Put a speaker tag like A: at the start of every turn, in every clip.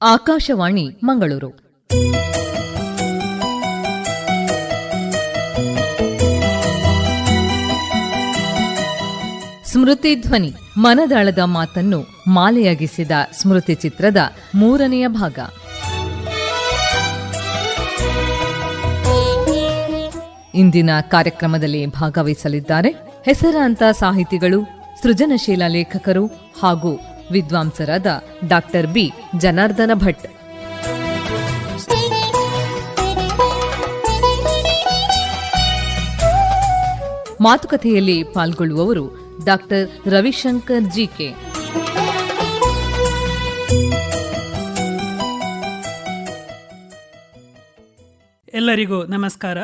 A: ಆಕಾಶವಾಣಿ ಮಂಗಳೂರು. ಸ್ಮೃತಿ ಧ್ವನಿ, ಮನದಾಳದ ಮಾತನ್ನು ಮಾಲೆಯಾಗಿಸಿದ ಸ್ಮೃತಿ ಚಿತ್ರದ ಮೂರನೆಯ ಭಾಗ. ಇಂದಿನ ಕಾರ್ಯಕ್ರಮದಲ್ಲಿ ಭಾಗವಹಿಸಲಿದ್ದಾರೆ ಹೆಸರಾಂತ ಸಾಹಿತಿಗಳು, ಸೃಜನಶೀಲ ಲೇಖಕರು ಹಾಗೂ ವಿದ್ವಾಂಸರಾದ ಡಾಕ್ಟರ್ ಬಿ. ಜನಾರ್ದನ ಭಟ್. ಮಾತುಕತೆಯಲ್ಲಿ ಪಾಲ್ಗೊಳ್ಳುವವರು ಡಾಕ್ಟರ್ ರವಿಶಂಕರ್ ಜಿಕೆ
B: ಎಲ್ಲರಿಗೂ ನಮಸ್ಕಾರ.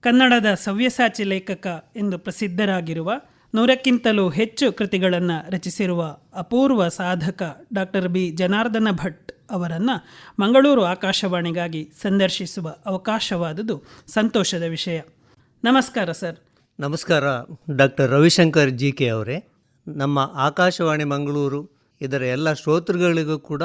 B: ಕನ್ನಡದ ಸವ್ಯಸಾಚಿ ಲೇಖಕ ಎಂದು ಪ್ರಸಿದ್ಧರಾಗಿರುವ ನೂರಕ್ಕಿಂತಲೂ ಹೆಚ್ಚು ಕೃತಿಗಳನ್ನು ರಚಿಸಿರುವ ಅಪೂರ್ವ ಸಾಧಕ ಡಾಕ್ಟರ್ ಬಿ. ಜನಾರ್ದನ ಭಟ್ ಅವರನ್ನು ಮಂಗಳೂರು ಆಕಾಶವಾಣಿಗಾಗಿ ಸಂದರ್ಶಿಸುವ ಅವಕಾಶವಾದುದು ಸಂತೋಷದ ವಿಷಯ. ನಮಸ್ಕಾರ, ಸರ್.
C: ನಮಸ್ಕಾರ, ಡಾಕ್ಟರ್ ರವಿಶಂಕರ್ ಜಿ ಕೆ ಅವರೇ. ನಮ್ಮ ಆಕಾಶವಾಣಿ ಮಂಗಳೂರು, ಇದರ ಎಲ್ಲ ಶ್ರೋತೃಗಳಿಗೂ ಕೂಡ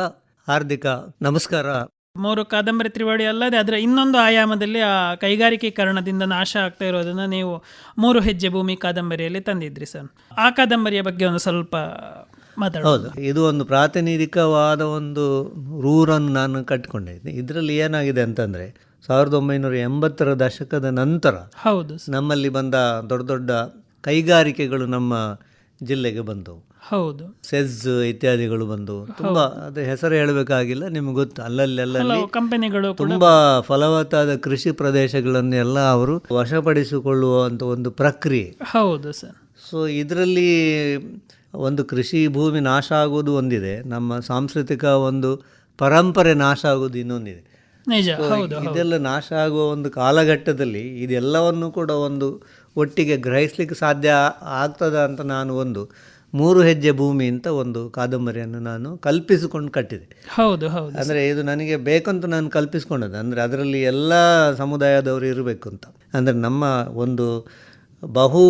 C: ಹಾರ್ದಿಕ ನಮಸ್ಕಾರ.
B: ಮೂರು ಕಾದಂಬರಿ ತ್ರಿವಳಿ ಅಲ್ಲದೆ ಅದರ ಇನ್ನೊಂದು ಆಯಾಮದಲ್ಲಿ ಆ ಕೈಗಾರಿಕೀಕರಣದಿಂದ ನಾಶ ಆಗ್ತಾ ಇರೋದನ್ನು ನೀವು ಮೂರು ಹೆಜ್ಜೆ ಭೂಮಿ ಕಾದಂಬರಿಯಲ್ಲಿ ತಂದಿದ್ರಿ ಸರ್. ಆ ಕಾದಂಬರಿಯ ಬಗ್ಗೆ ಒಂದು ಸ್ವಲ್ಪ
C: ಹೌದು. ಇದು ಒಂದು ಪ್ರಾತಿನಿಧಿಕವಾದ ಒಂದು ರೂರನ್ನು ನಾನು ಕಟ್ಟಿಕೊಂಡಿದ್ದೆ ಇದರಲ್ಲಿ ಏನಾಗಿದೆ ಅಂತಂದರೆ ಸಾವಿರದ ಒಂಬೈನೂರ ಎಂಬತ್ತರ ದಶಕದ ನಂತರ
B: ಹೌದು
C: ನಮ್ಮಲ್ಲಿ ಬಂದ ದೊಡ್ಡ ದೊಡ್ಡ ಕೈಗಾರಿಕೆಗಳು ನಮ್ಮ ಜಿಲ್ಲೆಗೆ ಬಂದವು.
B: ಹೌದು.
C: ಸೆಜ್ ಇತ್ಯಾದಿಗಳು ಬಂದು ತುಂಬಾ ಅದು ಹೆಸರು ಹೇಳಬೇಕಾಗಿಲ್ಲ ನಿಮ್ಗೆ ಗೊತ್ತು. ಅಲ್ಲಲ್ಲಿ ಅಲ್ಲಲ್ಲಿ
B: ಕೆಲವು ಕಂಪನಿಗಳು
C: ತುಂಬಾ ಫಲವತ್ತಾದ ಕೃಷಿ ಪ್ರದೇಶಗಳನ್ನೆಲ್ಲ ಅವರು ವಶಪಡಿಸಿಕೊಳ್ಳುವಂತ ಒಂದು ಪ್ರಕ್ರಿಯೆ.
B: ಹೌದು ಸರ್.
C: ಸೊ ಇದರಲ್ಲಿ ಒಂದು ಕೃಷಿ ಭೂಮಿ ನಾಶ ಆಗೋದು ಒಂದಿದೆ ನಮ್ಮ ಸಾಂಸ್ಕೃತಿಕ ಒಂದು ಪರಂಪರೆ ನಾಶ ಆಗೋದು ಇನ್ನೊಂದಿದೆ. ಇದೆಲ್ಲ ನಾಶ ಆಗುವ ಒಂದು ಕಾಲಘಟ್ಟದಲ್ಲಿ ಇದೆಲ್ಲವನ್ನು ಕೂಡ ಒಂದು ಒಟ್ಟಿಗೆ ಗ್ರಹಿಸ್ಲಿಕ್ಕೆ ಸಾಧ್ಯ ಆಗ್ತದ ಅಂತ ನಾನು ಒಂದು ಮೂರು ಹೆಜ್ಜೆ ಭೂಮಿ ಅಂತ ಒಂದು ಕಾದಂಬರಿಯನ್ನು ನಾನು ಕಲ್ಪಿಸಿಕೊಂಡು ಕಟ್ಟಿದೆ.
B: ಹೌದು ಹೌದು.
C: ಅಂದರೆ ಇದು ನನಗೆ ಬೇಕಂತ ನಾನು ಕಲ್ಪಿಸ್ಕೊಂಡದ್ದು. ಅಂದರೆ ಅದರಲ್ಲಿ ಎಲ್ಲ ಸಮುದಾಯದವರು ಇರಬೇಕು ಅಂತ. ಅಂದರೆ ನಮ್ಮ ಒಂದು ಬಹು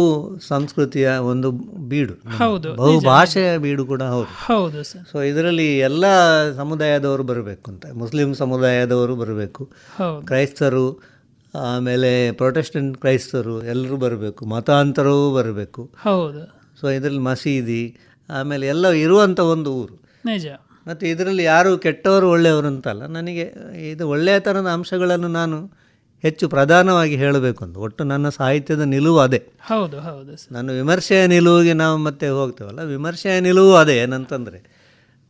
C: ಸಂಸ್ಕೃತಿಯ ಒಂದು ಬೀಡು.
B: ಹೌದು,
C: ಬಹು ಭಾಷೆಯ ಬೀಡು ಕೂಡ ಹೌದು.
B: ಹೌದು ಸರ್.
C: ಸೊ ಇದರಲ್ಲಿ ಎಲ್ಲ ಸಮುದಾಯದವರು ಬರಬೇಕು ಅಂತ. ಮುಸ್ಲಿಂ ಸಮುದಾಯದವರು ಬರಬೇಕು. ಕ್ರೈಸ್ತರು ಆಮೇಲೆ ಪ್ರೊಟೆಸ್ಟೆಂಟ್ ಕ್ರೈಸ್ತರು ಎಲ್ಲರೂ ಬರಬೇಕು. ಮತಾಂತರವೂ ಬರಬೇಕು.
B: ಹೌದು.
C: ಸೊ ಇದರಲ್ಲಿ ಮಸೀದಿ ಆಮೇಲೆ ಎಲ್ಲ ಇರುವಂಥ ಒಂದು ಊರು.
B: ನಿಜ.
C: ಮತ್ತು ಇದರಲ್ಲಿ ಯಾರು ಕೆಟ್ಟವರು ಒಳ್ಳೆಯವರು ಅಂತಲ್ಲ ನನಗೆ ಇದು ಒಳ್ಳೆಯತನದ ಅಂಶಗಳನ್ನು ನಾನು ಹೆಚ್ಚು ಪ್ರಧಾನವಾಗಿ ಹೇಳಬೇಕು ಅಂತ. ಒಟ್ಟು ನನ್ನ ಸಾಹಿತ್ಯದ ನಿಲುವು ಅದೇ.
B: ಹೌದು ಹೌದು ಸರ್.
C: ನಾನು ವಿಮರ್ಶೆಯ ನಿಲುವಿಗೆ ನಾವು ಮತ್ತೆ ಹೋಗ್ತೇವಲ್ಲ ವಿಮರ್ಶೆಯ ನಿಲುವು ಅದೇ. ಏನಂತಂದರೆ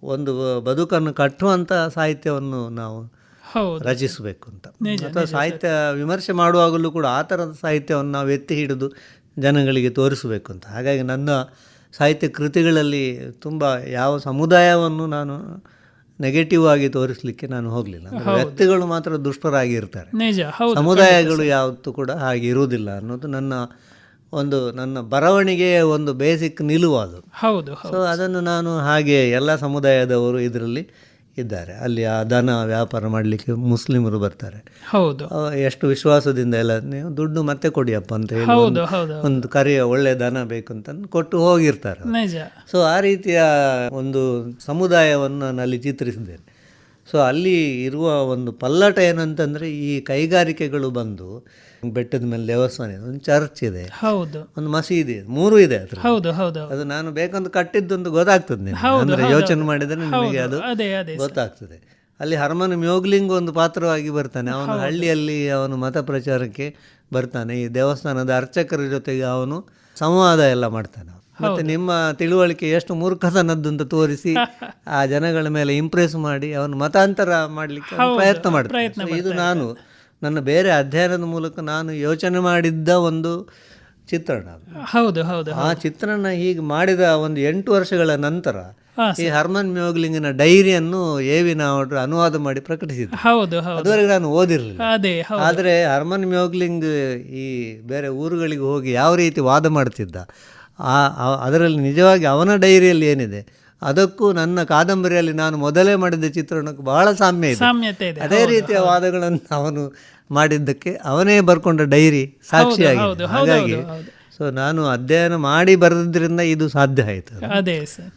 C: ಒಂದು ಬದುಕನ್ನು ಕಟ್ಟುವಂಥ ಸಾಹಿತ್ಯವನ್ನು ನಾವು ರಚಿಸಬೇಕು ಅಂತ. ಅಥವಾ ಸಾಹಿತ್ಯ ವಿಮರ್ಶೆ ಮಾಡುವಾಗಲೂ ಕೂಡ ಆ ಥರದ ಸಾಹಿತ್ಯವನ್ನು ನಾವು ಎತ್ತಿ ಹಿಡಿದು ಜನಗಳಿಗೆ ತೋರಿಸಬೇಕು ಅಂತ. ಹಾಗಾಗಿ ನನ್ನ ಸಾಹಿತ್ಯ ಕೃತಿಗಳಲ್ಲಿ ತುಂಬ ಯಾವ ಸಮುದಾಯವನ್ನು ನಾನು ನೆಗೆಟಿವ್ ಆಗಿ ತೋರಿಸಲಿಕ್ಕೆ ನಾನು ಹೋಗಲಿಲ್ಲ. ವ್ಯಕ್ತಿಗಳು ಮಾತ್ರ ದುಷ್ಟರಾಗಿರ್ತಾರೆ ಸಮುದಾಯಗಳು ಯಾವತ್ತೂ ಕೂಡ ಹಾಗೆ ಇರುವುದಿಲ್ಲ ಅನ್ನೋದು ನನ್ನ ಒಂದು ನನ್ನ ಬರವಣಿಗೆಯ ಒಂದು ಬೇಸಿಕ್ ನಿಲುವು ಅದು.
B: ಹೌದು ಹೌದು.
C: ಸೊ ಅದನ್ನು ನಾನು ಹಾಗೆ ಎಲ್ಲ ಸಮುದಾಯದವರು ಇದರಲ್ಲಿ ಇದ್ದಾರೆ. ಅಲ್ಲಿ ಆ ದನ ವ್ಯಾಪಾರ ಮಾಡಲಿಕ್ಕೆ ಮುಸ್ಲಿಮರು ಬರ್ತಾರೆ.
B: ಹೌದು.
C: ಎಷ್ಟು ವಿಶ್ವಾಸದಿಂದ ಎಲ್ಲ ನೀವು ದುಡ್ಡು ಮತ್ತೆ ಕೊಡಿಯಪ್ಪ ಅಂತ ಹೇಳಿ ಒಂದು- ಕರೆಯ ಒಳ್ಳೆ ದನ ಬೇಕು ಅಂತ ಕೊಟ್ಟು ಹೋಗಿರ್ತಾರೆ ಸೊ ಆ ರೀತಿಯ ಒಂದು ಸಮುದಾಯವನ್ನು ನಾನು ಅಲ್ಲಿ ಚಿತ್ರಿಸಿದ್ದೇನೆ. ಸೊ ಅಲ್ಲಿ ಇರುವ ಒಂದು ಪಲ್ಲಟ ಏನಂತಂದ್ರೆ ಈ ಕೈಗಾರಿಕೆಗಳು ಬಂದು ಬೆಟ್ಟದ ಮೇಲೆ ದೇವಸ್ಥಾನ ಇದೆ ಒಂದು ಚರ್ಚ್ ಇದೆ
B: ಹೌದು.
C: ಒಂದು ಮಸೀದಿ ಇದೆ ಮೂರು ಇದೆ ಅದ್ರ
B: ಹೌದು ಹೌದು
C: ಅದು ನಾನು ಬೇಕಂತ ಕಟ್ಟಿದ್ದೊಂದು ಅಂತ ಗೊತ್ತಾಗ್ತದೆ ಅಂದ್ರೆ ಯೋಚನೆ ಮಾಡಿದರೆ ನಿಮಗೆ ಅದು ಗೊತ್ತಾಗ್ತದೆ. ಅಲ್ಲಿ ಹರ್ಮನ್ ಮ್ಯೋಗ್ಲಿಂಗ್ ಒಂದು ಪಾತ್ರವಾಗಿ ಬರ್ತಾನೆ. ಅವನು ಹಳ್ಳಿಯಲ್ಲಿ ಅವನು ಮತ ಪ್ರಚಾರಕ್ಕೆ ಬರ್ತಾನೆ. ಈ ದೇವಸ್ಥಾನದ ಅರ್ಚಕರ ಜೊತೆಗೆ ಅವನು ಸಂವಾದ ಎಲ್ಲ ಮಾಡ್ತಾನೆ. ಮತ್ತೆ ನಿಮ್ಮ ತಿಳುವಳಿಕೆ ಎಷ್ಟು ಮೂರ್ಖತನದ್ದು ಅಂತ ತೋರಿಸಿ ಆ ಜನಗಳ ಮೇಲೆ ಇಂಪ್ರೆಸ್ ಮಾಡಿ ಅವನು ಮತಾಂತರ ಮಾಡಲಿಕ್ಕೆ ಪ್ರಯತ್ನ ಮಾಡ್ತಾರೆ. ಇದು ನಾನು ನನ್ನ ಬೇರೆ ಅಧ್ಯಯನದ ಮೂಲಕ ನಾನು ಯೋಚನೆ ಮಾಡಿದ್ದ ಒಂದು ಚಿತ್ರಣ
B: ಹೌದು ಹೌದು
C: ಆ ಚಿತ್ರಣ ಹೀಗೆ ಮಾಡಿದ ಒಂದು ಎಂಟು ವರ್ಷಗಳ ನಂತರ ಈ ಹರ್ಮನ್ ಮ್ಯೋಗ್ಲಿಂಗಿನ ಡೈರಿಯನ್ನು ಏವಿನ ಅವರು ಅನುವಾದ ಮಾಡಿ ಪ್ರಕಟಿಸಿದ್ದೆ
B: ಹೌದು ಹೌದು.
C: ಅದುವರೆಗೆ ನಾನು ಓದಿರಲಿಲ್ಲ.
B: ಅದೇ
C: ಆದರೆ ಹರ್ಮನ್ ಮ್ಯೋಗ್ಲಿಂಗ್ ಈ ಬೇರೆ ಊರುಗಳಿಗೆ ಹೋಗಿ ಯಾವ ರೀತಿ ವಾದ ಮಾಡ್ತಿದ್ದ? ಆ ಅದರಲ್ಲಿ ನಿಜವಾಗಿ ಅವನ ಡೈರಿಯಲ್ಲಿ ಏನಿದೆ? ಅದಕ್ಕೂ ನನ್ನ ಕಾದಂಬರಿಯಲ್ಲಿ ನಾನು ಮೊದಲೇ ಮಾಡಿದ ಚಿತ್ರಣಕ್ಕೂ ಬಹಳ ಸಾಮ್ಯ ಇದೆ.
B: ಸಾಮ್ಯತೆ ಇದೆ.
C: ಅದೇ ರೀತಿಯ ವಾದಗಳನ್ನು ಅವನು ಮಾಡಿದ್ದಕ್ಕೆ ಅವನೇ ಬರ್ಕೊಂಡ ಡೈರಿ ಸಾಕ್ಷಿಯಾಗಿದೆ. ಹಾಗಾಗಿ ಸೊ ನಾನು ಅಧ್ಯಯನ ಮಾಡಿ ಬರೆದ್ರಿಂದ ಇದು ಸಾಧ್ಯ ಆಯಿತು.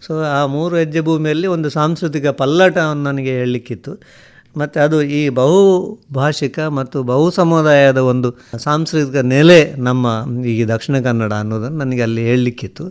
C: ಸೊ ಆ ಮೂರು ಹೆಜ್ಜೆ ಭೂಮಿಯಲ್ಲಿ ಒಂದು ಸಾಂಸ್ಕೃತಿಕ ಪಲ್ಲಟವನ್ನು ನನಗೆ ಹೇಳಲಿಕ್ಕಿತ್ತು. ಮತ್ತು ಅದು ಈ ಬಹು ಭಾಷಿಕ ಮತ್ತು ಬಹು ಸಮುದಾಯದ ಒಂದು ಸಾಂಸ್ಕೃತಿಕ ನೆಲೆ ನಮ್ಮ ಈ ದಕ್ಷಿಣ ಕನ್ನಡ ಅನ್ನೋದನ್ನು ನನಗೆ ಅಲ್ಲಿ ಹೇಳಲಿಕ್ಕಿತ್ತು.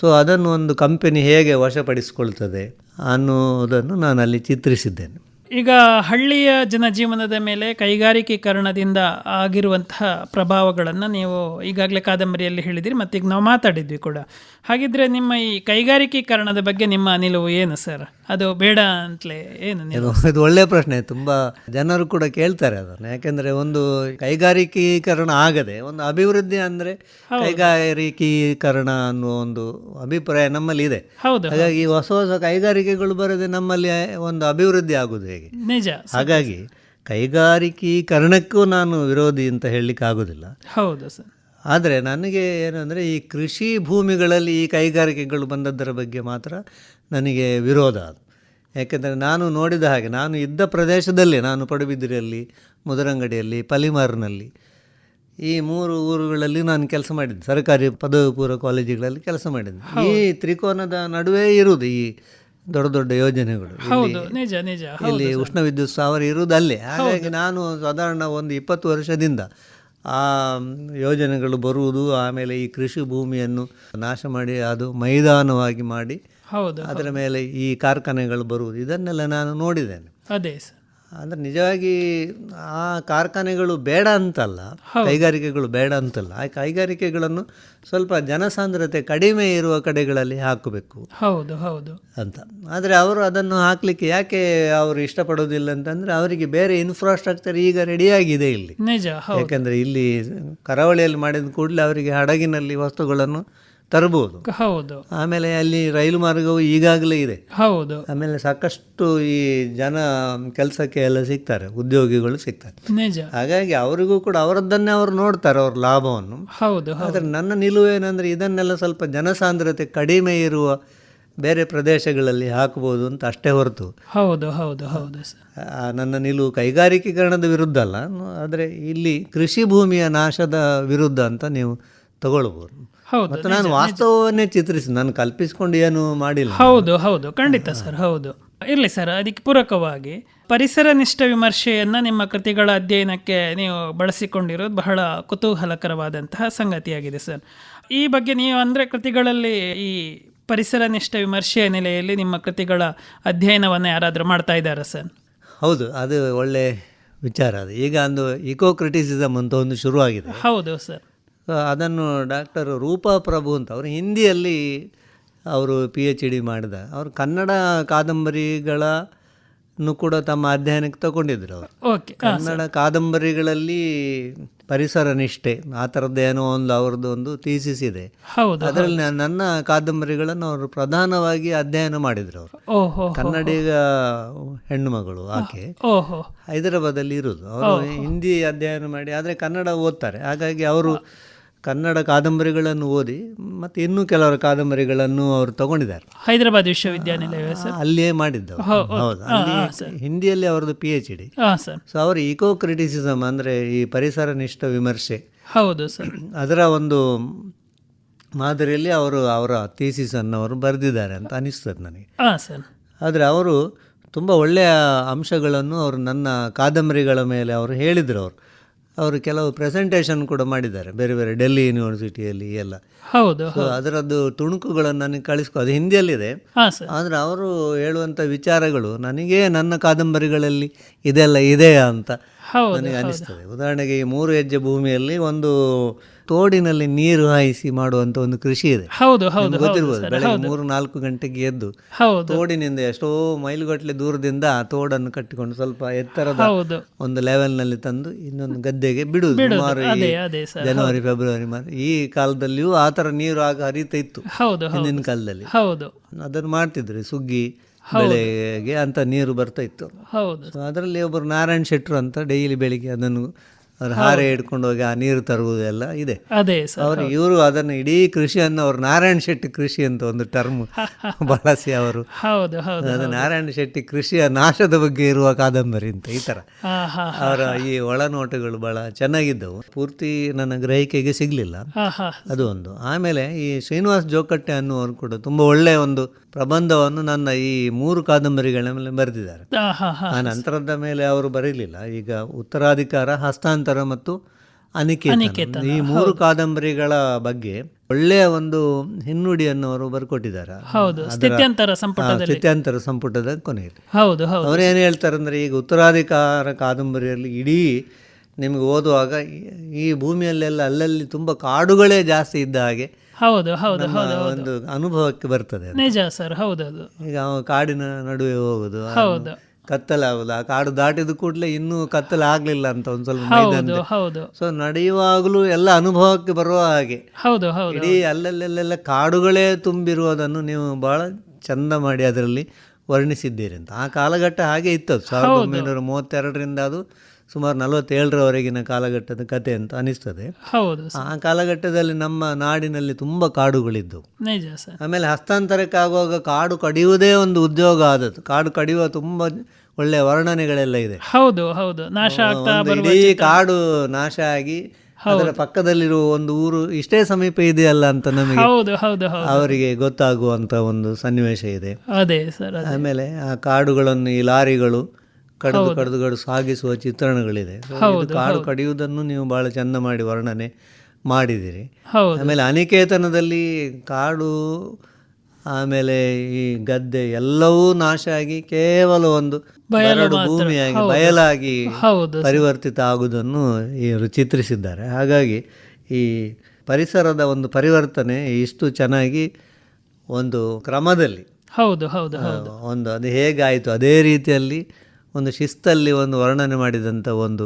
C: ಸೊ ಅದನ್ನು ಒಂದು ಕಂಪೆನಿ ಹೇಗೆ ವಶಪಡಿಸಿಕೊಳ್ತದೆ ಅನ್ನೋದನ್ನು ನಾನು ಅಲ್ಲಿ ಚಿತ್ರಿಸಿದ್ದೇನೆ.
B: ಈಗ ಹಳ್ಳಿಯ ಜನಜೀವನದ ಮೇಲೆ ಕೈಗಾರಿಕೀಕರಣದಿಂದ ಆಗಿರುವಂತಹ ಪ್ರಭಾವಗಳನ್ನು ನೀವು ಈಗಾಗಲೇ ಕಾದಂಬರಿಯಲ್ಲಿ ಹೇಳಿದಿರಿ ಮತ್ತು ಈಗ ನಾವು ಮಾತಾಡಿದ್ವಿ ಕೂಡ. ಹಾಗಿದ್ರೆ ನಿಮ್ಮ ಈ ಕೈಗಾರಿಕೀಕರಣದ ಬಗ್ಗೆ ನಿಮ್ಮ ನಿಲುವು ಏನು, ಸರ್? ಅದು ಬೇಡ ಅಂತಲೇ ಏನು ನೀವು?
C: ಇದು ಒಳ್ಳೆ ಪ್ರಶ್ನೆ ತುಂಬ ಜನರು ಕೂಡ ಕೇಳ್ತಾರೆ ಅದನ್ನು. ಯಾಕೆಂದರೆ ಒಂದು ಕೈಗಾರಿಕೀಕರಣ ಆಗದೆ ಒಂದು ಅಭಿವೃದ್ಧಿ ಅಂದರೆ ಕೈಗಾರಿಕೀಕರಣ ಅನ್ನುವ ಒಂದು ಅಭಿಪ್ರಾಯ ನಮ್ಮಲ್ಲಿ ಇದೆ.
B: ಹೌದು
C: ಹಾಗಾಗಿ ಹೊಸ ಹೊಸ ಕೈಗಾರಿಕೆಗಳು ಬರದೆ ನಮ್ಮಲ್ಲಿ ಒಂದು ಅಭಿವೃದ್ಧಿ ಆಗುವುದು ಹೇಗೆ?
B: ನಿಜ
C: ಹಾಗಾಗಿ ಕೈಗಾರಿಕೀಕರಣಕ್ಕೂ ನಾನು ವಿರೋಧಿ ಅಂತ ಹೇಳಲಿಕ್ಕೆ ಆಗೋದಿಲ್ಲ.
B: ಹೌದು ಸರ್.
C: ಆದರೆ ನನಗೆ ಏನಂದರೆ ಈ ಕೃಷಿ ಭೂಮಿಗಳಲ್ಲಿ ಈ ಕೈಗಾರಿಕೆಗಳು ಬಂದದ್ದರ ಬಗ್ಗೆ ಮಾತ್ರ ನನಗೆ ವಿರೋಧ ಅದು. ಯಾಕೆಂದರೆ ನಾನು ನೋಡಿದ ಹಾಗೆ ನಾನು ಇದ್ದ ಪ್ರದೇಶದಲ್ಲಿ ನಾನು ಪಡುಬಿದ್ರಿಯಲ್ಲಿ ಮುದರಂಗಡಿಯಲ್ಲಿ ಪಲಿಮಾರ್ನಲ್ಲಿ ಈ ಮೂರು ಊರುಗಳಲ್ಲಿ ನಾನು ಕೆಲಸ ಮಾಡಿದ್ದೆ. ಸರ್ಕಾರಿ ಪದವಿ ಪೂರ್ವ ಕಾಲೇಜುಗಳಲ್ಲಿ ಕೆಲಸ ಮಾಡಿದ್ದೆ. ಈ ತ್ರಿಕೋನದ ನಡುವೆ ಇರುವುದು ಈ ದೊಡ್ಡ ದೊಡ್ಡ ಯೋಜನೆಗಳು. ಇಲ್ಲಿ- ಉಷ್ಣ ವಿದ್ಯುತ್ ಸ್ಥಾವರ ಇರುವುದು ಅಲ್ಲೇ ಹಾಗಾಗಿ ನಾನು ಸಾಧಾರಣ ಒಂದು ಇಪ್ಪತ್ತು ವರ್ಷದಿಂದ ಆ ಯೋಜನೆಗಳು ಬರುವುದು ಆಮೇಲೆ ಈ ಕೃಷಿ ಭೂಮಿಯನ್ನು ನಾಶ ಮಾಡಿ ಅದು ಮೈದಾನವಾಗಿ ಮಾಡಿ
B: ಹೌದು
C: ಅದರ ಮೇಲೆ ಈ ಕಾರ್ಖಾನೆಗಳು ಬರುವುದು ಇದನ್ನೆಲ್ಲ ನಾನು ನೋಡಿದ್ದೇನೆ.
B: ಅದೇ ಸರ್.
C: ಅಂದರೆ ನಿಜವಾಗಿ ಆ ಕಾರ್ಖಾನೆಗಳು ಬೇಡ ಅಂತಲ್ಲ ಕೈಗಾರಿಕೆಗಳು ಬೇಡ ಅಂತಲ್ಲ ಆ ಕೈಗಾರಿಕೆಗಳನ್ನು ಸ್ವಲ್ಪ ಜನಸಾಂದ್ರತೆ ಕಡಿಮೆ ಇರುವ ಕಡೆಗಳಲ್ಲಿ ಹಾಕಬೇಕು
B: ಹೌದು ಹೌದು.
C: ಅಂತ. ಆದರೆ ಅವರು ಅದನ್ನು ಹಾಕಲಿಕ್ಕೆ ಯಾಕೆ ಅವರು ಇಷ್ಟಪಡೋದಿಲ್ಲ ಅಂತಂದ್ರೆ ಅವರಿಗೆ ಬೇರೆ ಇನ್ಫ್ರಾಸ್ಟ್ರಕ್ಚರ್ ಈಗ ರೆಡಿಯಾಗಿದೆ ಇಲ್ಲಿ. ಯಾಕೆಂದರೆ ಇಲ್ಲಿ ಕರಾವಳಿಯಲ್ಲಿ ಮಾಡಿದ ಕೂಡಲೇ ಅವರಿಗೆ ಹಡಗಿನಲ್ಲಿ ವಸ್ತುಗಳನ್ನು ತರಬಹುದು.
B: ಹೌದು.
C: ಆಮೇಲೆ ಅಲ್ಲಿ ರೈಲು ಮಾರ್ಗವು ಈಗಾಗಲೇ ಇದೆ.
B: ಹೌದು.
C: ಆಮೇಲೆ ಸಾಕಷ್ಟು ಈ ಜನ ಕೆಲಸಕ್ಕೆ ಎಲ್ಲ ಸಿಗ್ತಾರೆ ಉದ್ಯೋಗಿಗಳು ಸಿಗ್ತಾರೆ.
B: ನಿಜ.
C: ಹಾಗಾಗಿ ಅವರಿಗೂ ಕೂಡ ಅವರದ್ದನ್ನೇ ಅವರು ನೋಡ್ತಾರೆ ಅವ್ರ ಲಾಭವನ್ನು.
B: ಹೌದು
C: ಆದರೆ ನನ್ನ ನಿಲುವು ಏನಂದರೆ ಇದನ್ನೆಲ್ಲ ಸ್ವಲ್ಪ ಜನಸಾಂದ್ರತೆ ಕಡಿಮೆ ಇರುವ ಬೇರೆ ಪ್ರದೇಶಗಳಲ್ಲಿ ಹಾಕಬಹುದು ಅಂತ ಅಷ್ಟೇ ಹೊರತು.
B: ಹೌದು ಹೌದು ಹೌದು
C: ನನ್ನ ನಿಲುವು ಕೈಗಾರಿಕೀಕರಣದ ವಿರುದ್ಧ ಅಲ್ಲ ಆದರೆ ಇಲ್ಲಿ ಕೃಷಿ ಭೂಮಿಯ ನಾಶದ ವಿರುದ್ಧ ಅಂತ ನೀವು ತಗೊಳ್ಬೋದು
B: ಹೌದು
C: ನಾನು ವಾಸ್ತವವನ್ನೇ ಚಿತ್ರಿಸಿ ನಾನು ಕಲ್ಪಿಸಿಕೊಂಡು ಏನು ಮಾಡಿಲ್ಲ.
B: ಹೌದು ಹೌದು. ಖಂಡಿತ ಸರ್ ಹೌದು. ಇರಲಿ ಸರ್ ಅದಕ್ಕೆ ಪೂರಕವಾಗಿ ಪರಿಸರ ನಿಷ್ಠ ವಿಮರ್ಶೆಯನ್ನು ನಿಮ್ಮ ಕೃತಿಗಳ ಅಧ್ಯಯನಕ್ಕೆ ನೀವು ಬಳಸಿಕೊಂಡಿರೋದು ಬಹಳ ಕುತೂಹಲಕರವಾದಂತಹ ಸಂಗತಿಯಾಗಿದೆ ಸರ್. ಈ ಬಗ್ಗೆ ನೀವು ಅಂದರೆ ಕೃತಿಗಳಲ್ಲಿ ಈ ಪರಿಸರ ನಿಷ್ಠ ವಿಮರ್ಶೆಯ ನೆಲೆಯಲ್ಲಿ ನಿಮ್ಮ ಕೃತಿಗಳ ಅಧ್ಯಯನವನ್ನು ಯಾರಾದರೂ ಮಾಡ್ತಾ ಇದ್ದಾರಾ ಸರ್?
C: ಹೌದು ಅದು ಒಳ್ಳೆ ವಿಚಾರ ಅದು. ಈಗ ಒಂದು ಇಕೋ ಕ್ರಿಟಿಸಿಸಮ್ ಅಂತ ಒಂದು ಶುರುವಾಗಿದೆ.
B: ಹೌದು ಸರ್.
C: ಅದನ್ನು ಡಾಕ್ಟರ್ ರೂಪಾ ಪ್ರಭು ಅಂತ ಅವರು ಹಿಂದಿಯಲ್ಲಿ ಅವರು ಪಿ ಎಚ್ ಡಿ ಮಾಡಿದ. ಅವರು ಕನ್ನಡ ಕಾದಂಬರಿಗಳನ್ನು ಕೂಡ ತಮ್ಮ ಅಧ್ಯಯನಕ್ಕೆ ತಗೊಂಡಿದ್ರು ಅವರು.
B: ಓಕೆ
C: ಕನ್ನಡ ಕಾದಂಬರಿಗಳಲ್ಲಿ ಪರಿಸರ ನಿಷ್ಠೆ ಆ ಏನೋ ಒಂದು ಅವ್ರದ್ದು ಒಂದು ಥೀಸಿಸ್ ಇದೆ.
B: ಹೌದು
C: ಅದರಲ್ಲಿ ನನ್ನ ಕಾದಂಬರಿಗಳನ್ನು ಅವರು ಪ್ರಧಾನವಾಗಿ ಅಧ್ಯಯನ ಮಾಡಿದ್ರು ಅವರು.
B: ಓಹೋ
C: ಕನ್ನಡಿಗ ಹೆಣ್ಣು ಮಗಳು ಆಕೆ.
B: ಓಹೋ
C: ಹೈದರಾಬಾದಲ್ಲಿ ಇರೋದು. ಅವರು ಹಿಂದಿ ಅಧ್ಯಯನ ಮಾಡಿ ಆದರೆ ಕನ್ನಡ ಓದ್ತಾರೆ. ಹಾಗಾಗಿ ಅವರು ಕನ್ನಡ ಕಾದಂಬರಿಗಳನ್ನು ಓದಿ ಮತ್ತೆ ಇನ್ನೂ ಕೆಲವರು ಕಾದಂಬರಿಗಳನ್ನು ಅವರು ತಗೊಂಡಿದ್ದಾರೆ.
B: ಹೈದರಾಬಾದ್ ವಿಶ್ವವಿದ್ಯಾನಿಲಯ
C: ಅಲ್ಲಿಯೇ ಮಾಡಿದ್ದು ಹೌದು ಅಲ್ಲಿ ಹಿಂದಿಯಲ್ಲಿ ಅವರದ್ದು ಪಿ ಎಚ್ ಡಿ ಸೊ ಅವರು ಇಕೋ ಕ್ರಿಟಿಸಿಸಮ್ ಅಂದ್ರೆ ಈ ಪರಿಸರ ನಿಷ್ಠ ವಿಮರ್ಶೆ.
B: ಹೌದು ಸರ್.
C: ಅದರ ಒಂದು ಮಾದರಿಯಲ್ಲಿ ಅವರು ಅವರ ಥೀಸಿಸನ್ನು ಅವರು ಬರೆದಿದ್ದಾರೆ ಅಂತ ಅನಿಸ್ತದೆ ನನಗೆ. ಆದರೆ ಅವರು ತುಂಬ ಒಳ್ಳೆಯ ಅಂಶಗಳನ್ನು ಅವರು ನನ್ನ ಕಾದಂಬರಿಗಳ ಮೇಲೆ ಅವರು ಹೇಳಿದರು ಅವರು. ಅವರು ಕೆಲವು ಪ್ರೆಸೆಂಟೇಷನ್ ಕೂಡ ಮಾಡಿದ್ದಾರೆ. ಬೇರೆ ಬೇರೆ ಡೆಲ್ಲಿ ಯೂನಿವರ್ಸಿಟಿಯಲ್ಲಿ ಎಲ್ಲ.
B: ಹೌದು
C: ಅದರದ್ದು ತುಣುಕುಗಳನ್ನು ನನಗೆ ಕಳಿಸ್ಕೊ ಅದು ಹಿಂದಿಯಲ್ಲಿದೆ. ಆದರೆ ಅವರು ಹೇಳುವಂಥ ವಿಚಾರಗಳು ನನಗೆ ನನ್ನ ಕಾದಂಬರಿಗಳಲ್ಲಿ ಇದೆಲ್ಲ ಇದೆಯಾ ಅಂತ. ನನಗೆ ಅನಿಸ್ತದೆ. ಉದಾಹರಣೆಗೆ ಈ ಮೂರು ಹೆಜ್ಜೆ ಭೂಮಿಯಲ್ಲಿ ಒಂದು ತೋಡಿನಲ್ಲಿ ನೀರು ಹಾಯಿಸಿ ಮಾಡುವಂತ ಒಂದು ಕೃಷಿ ಇದೆ.
B: ಹೌದು ಹೌದು
C: ಗೊತ್ತಿರ್ಬೋದು ಬೆಳಗ್ಗೆ ಮೂರು ನಾಲ್ಕು ಗಂಟೆಗೆ ಎದ್ದು ತೋಡಿನಿಂದ ಎಷ್ಟೋ ಮೈಲುಗಟ್ಟಲೆ ದೂರದಿಂದ ಆ ತೋಡನ್ನು ಕಟ್ಟಿಕೊಂಡು ಸ್ವಲ್ಪ ಎತ್ತರದ ಒಂದು ಲೆವೆಲ್ನಲ್ಲಿ ತಂದು ಇನ್ನೊಂದು ಗದ್ದೆಗೆ ಬಿಡುವುದು. ಸುಮಾರು ಜನವರಿ ಫೆಬ್ರವರಿ ಈ ಕಾಲದಲ್ಲಿಯೂ ಆ ಥರ ನೀರು ಆಗ ಹರಿತಾ ಇತ್ತು.
B: ಹೌದು ಹೌದು.
C: ಹಿಂದಿನ ಕಾಲದಲ್ಲಿ.
B: ಹೌದು.
C: ಅದನ್ನು ಮಾಡ್ತಿದ್ರು ಸುಗ್ಗಿ ಬೆಳೆಗೆ ಅಂತ ನೀರು ಬರ್ತಾ ಇತ್ತು.
B: ಹೌದು.
C: ಅದರಲ್ಲಿ ಒಬ್ಬರು ನಾರಾಯಣ್ ಶೆಟ್ರು ಅಂತ ಡೈಲಿ ಬೆಳಿಗ್ಗೆ ಅದನ್ನು ಅವ್ರ ಹಾರೆ ಹಿಡ್ಕೊಂಡು ಹೋಗಿ ಆ ನೀರು ತರುವುದೆಲ್ಲ ಇದೆ.
B: ಅದೇ
C: ಅವರು ಇವರು ಅದನ್ನು ಇಡೀ ಕೃಷಿಯನ್ನು ಅವರು ನಾರಾಯಣ ಶೆಟ್ಟಿ ಕೃಷಿ ಅಂತ ಒಂದು ಟರ್ಮ್ ಬಳಸಿ ಅವರು.
B: ಹೌದು
C: ಅದು ನಾರಾಯಣ ಶೆಟ್ಟಿ ಕೃಷಿಯ ನಾಶದ ಬಗ್ಗೆ ಇರುವ ಕಾದಂಬರಿ ಅಂತ ಈ
B: ತರ
C: ಅವರ ಈ ಒಳನೋಟಗಳು ಬಹಳ ಚೆನ್ನಾಗಿದ್ದವು. ಪೂರ್ತಿ ನನ್ನ ಗ್ರಹಿಕೆಗೆ ಸಿಗ್ಲಿಲ್ಲ. ಅದು ಒಂದು. ಆಮೇಲೆ ಈ ಶ್ರೀನಿವಾಸ್ ಜೋಕಟ್ಟೆ ಅನ್ನುವರು ಕೂಡ ತುಂಬಾ ಒಳ್ಳೆಯ ಒಂದು ಪ್ರಬಂಧವನ್ನು ನನ್ನ ಈ ಮೂರು ಕಾದಂಬರಿಗಳ ಮೇಲೆ ಬರೆದಿದ್ದಾರೆ. ಆ ನಂತರದ ಮೇಲೆ ಅವರು ಬರೀಲಿಲ್ಲ. ಈಗ ಉತ್ತರಾಧಿಕಾರ ಹಸ್ತಾಂತರ ಮತ್ತು ಅನಿಕೇತನ. ಈ ಮೂರು ಕಾದಂಬರಿಗಳ ಬಗ್ಗೆ ಒಳ್ಳೆಯ ಒಂದು ಹಿನ್ನುಡಿಯನ್ನು ಅವರು ಬರ್ಕೊಟ್ಟಿದ್ದಾರೆ.
B: ಸ್ಥಿತ್ಯಂತರ
C: ಸಂಪುಟದ ಕೊನೆಯಲ್ಲಿ.
B: ಹೌದು ಅವ್ರು
C: ಅವರೇನು ಹೇಳ್ತಾರೆ ಅಂದರೆ ಈಗ ಉತ್ತರಾಧಿಕಾರ ಕಾದಂಬರಿಯಲ್ಲಿ ಇಡೀ ನಿಮಗೆ ಓದುವಾಗ ಈ ಭೂಮಿಯಲ್ಲೆಲ್ಲ ಅಲ್ಲಲ್ಲಿ ತುಂಬ ಕಾಡುಗಳೇ ಜಾಸ್ತಿ ಇದ್ದ ಹಾಗೆ
B: ಹೌದು ಹೌದು
C: ಹೌದು ಒಂದು ಅನುಭವಕ್ಕೆ ಬರ್ತದೆ
B: ನಿಜ ಸರ್ ಹೌದು ಅದು
C: ಈಗ ಕಾಡಿನ ನಡುವೆ ಹೋಗುದು
B: ಹೌದು.
C: ಕತ್ತಲಾಗುದು ಆ ಕಾಡು ದಾಟಿದ ಕೂಡಲೇ ಇನ್ನೂ ಕತ್ತಲಾಗ್ಲಿಲ್ಲ ಅಂತ ಒಂದು ಸ್ವಲ್ಪ
B: ಹೌದು
C: ಸೊ ನಡೆಯುವಾಗಲೂ ಎಲ್ಲ ಅನುಭವಕ್ಕೆ ಬರುವ ಹಾಗೆ.
B: ಹೌದು ಹೌದು
C: ಇಡೀ ಅಲ್ಲಲ್ಲೆಲ್ಲ ಕಾಡುಗಳೇ ತುಂಬಿರುವುದನ್ನು ನೀವು ಬಹಳ ಚಂದ ಮಾಡಿ ಅದರಲ್ಲಿ ವರ್ಣಿಸಿದ್ದೀರಿ ಅಂತ. ಆ ಕಾಲಘಟ್ಟ ಹಾಗೆ ಇತ್ತು. ಸಾವಿರದ ಒಂಬೈನೂರ ಮೂವತ್ತೆರಡರಿಂದ ಅದು ಸುಮಾರು ನಲವತ್ತೇಳರವರೆಗಿನ ಕಾಲಘಟ್ಟದ ಕತೆ ಅಂತ ಅನಿಸ್ತದೆ.
B: ಹೌದು
C: ಆ ಕಾಲಘಟ್ಟದಲ್ಲಿ ನಮ್ಮ ನಾಡಿನಲ್ಲಿ ತುಂಬ ಕಾಡುಗಳಿದ್ದವು.
B: ನಿಜ ಸರ್.
C: ಆಮೇಲೆ ಹಸ್ತಾಂತರಕ್ಕಾಗುವಾಗ ಕಾಡು ಕಡಿಯುವುದೇ ಒಂದು ಉದ್ಯೋಗ ಆದದ್ದು. ಕಾಡು ಕಡಿಯುವ ತುಂಬ ಒಳ್ಳೆಯ ವರ್ಣನೆಗಳೆಲ್ಲ ಇದೆ.
B: ಹೌದು ಹೌದು. ನಾಶ
C: ಇಡೀ ಕಾಡು ನಾಶ ಆಗಿ ಅದರ ಪಕ್ಕದಲ್ಲಿರುವ ಒಂದು ಊರು ಇಷ್ಟೇ ಸಮೀಪ ಇದೆಯಲ್ಲ ಅಂತ ನಮಗೆ
B: ಹೌದು ಹೌದು ಹೌದು.
C: ಅವರಿಗೆ ಗೊತ್ತಾಗುವಂತ ಒಂದು ಸನ್ನಿವೇಶ ಇದೆ.
B: ಅದೇ ಸರ್
C: ಆಮೇಲೆ ಆ ಕಾಡುಗಳನ್ನು ಈ ಲಾರಿಗಳು ಕಡಿದು ಕಡಿದು ಕಡಿದು ಸಾಗಿಸುವ ಚಿತ್ರಣಗಳಿದೆ. ಕಾಡು ಕಡಿಯುವುದನ್ನು ನೀವು ಬಹಳ ಚಂದ ಮಾಡಿ ವರ್ಣನೆ ಮಾಡಿದಿರಿ. ಆಮೇಲೆ ಅನಿಕೇತನದಲ್ಲಿ ಕಾಡು ಆಮೇಲೆ ಈ ಗದ್ದೆ ಎಲ್ಲವೂ ನಾಶ ಆಗಿ ಕೇವಲ ಒಂದು ಬಯಲು ಭೂಮಿಯಾಗಿ ಬಯಲಾಗಿ ಪರಿವರ್ತಿತ ಆಗುವುದನ್ನು ಇವರು ಚಿತ್ರಿಸಿದ್ದಾರೆ. ಹಾಗಾಗಿ ಈ ಪರಿಸರದ ಒಂದು ಪರಿವರ್ತನೆ ಇಷ್ಟು ಚೆನ್ನಾಗಿ ಒಂದು ಕ್ರಮದಲ್ಲಿ
B: ಹೌದು ಹೌದು.
C: ಒಂದು ಅದು ಹೇಗಾಯಿತು? ಅದೇ ರೀತಿಯಲ್ಲಿ ಒಂದು ಶಿಸ್ತಲ್ಲಿ ಒಂದು ವರ್ಣನೆ ಮಾಡಿದಂಥ ಒಂದು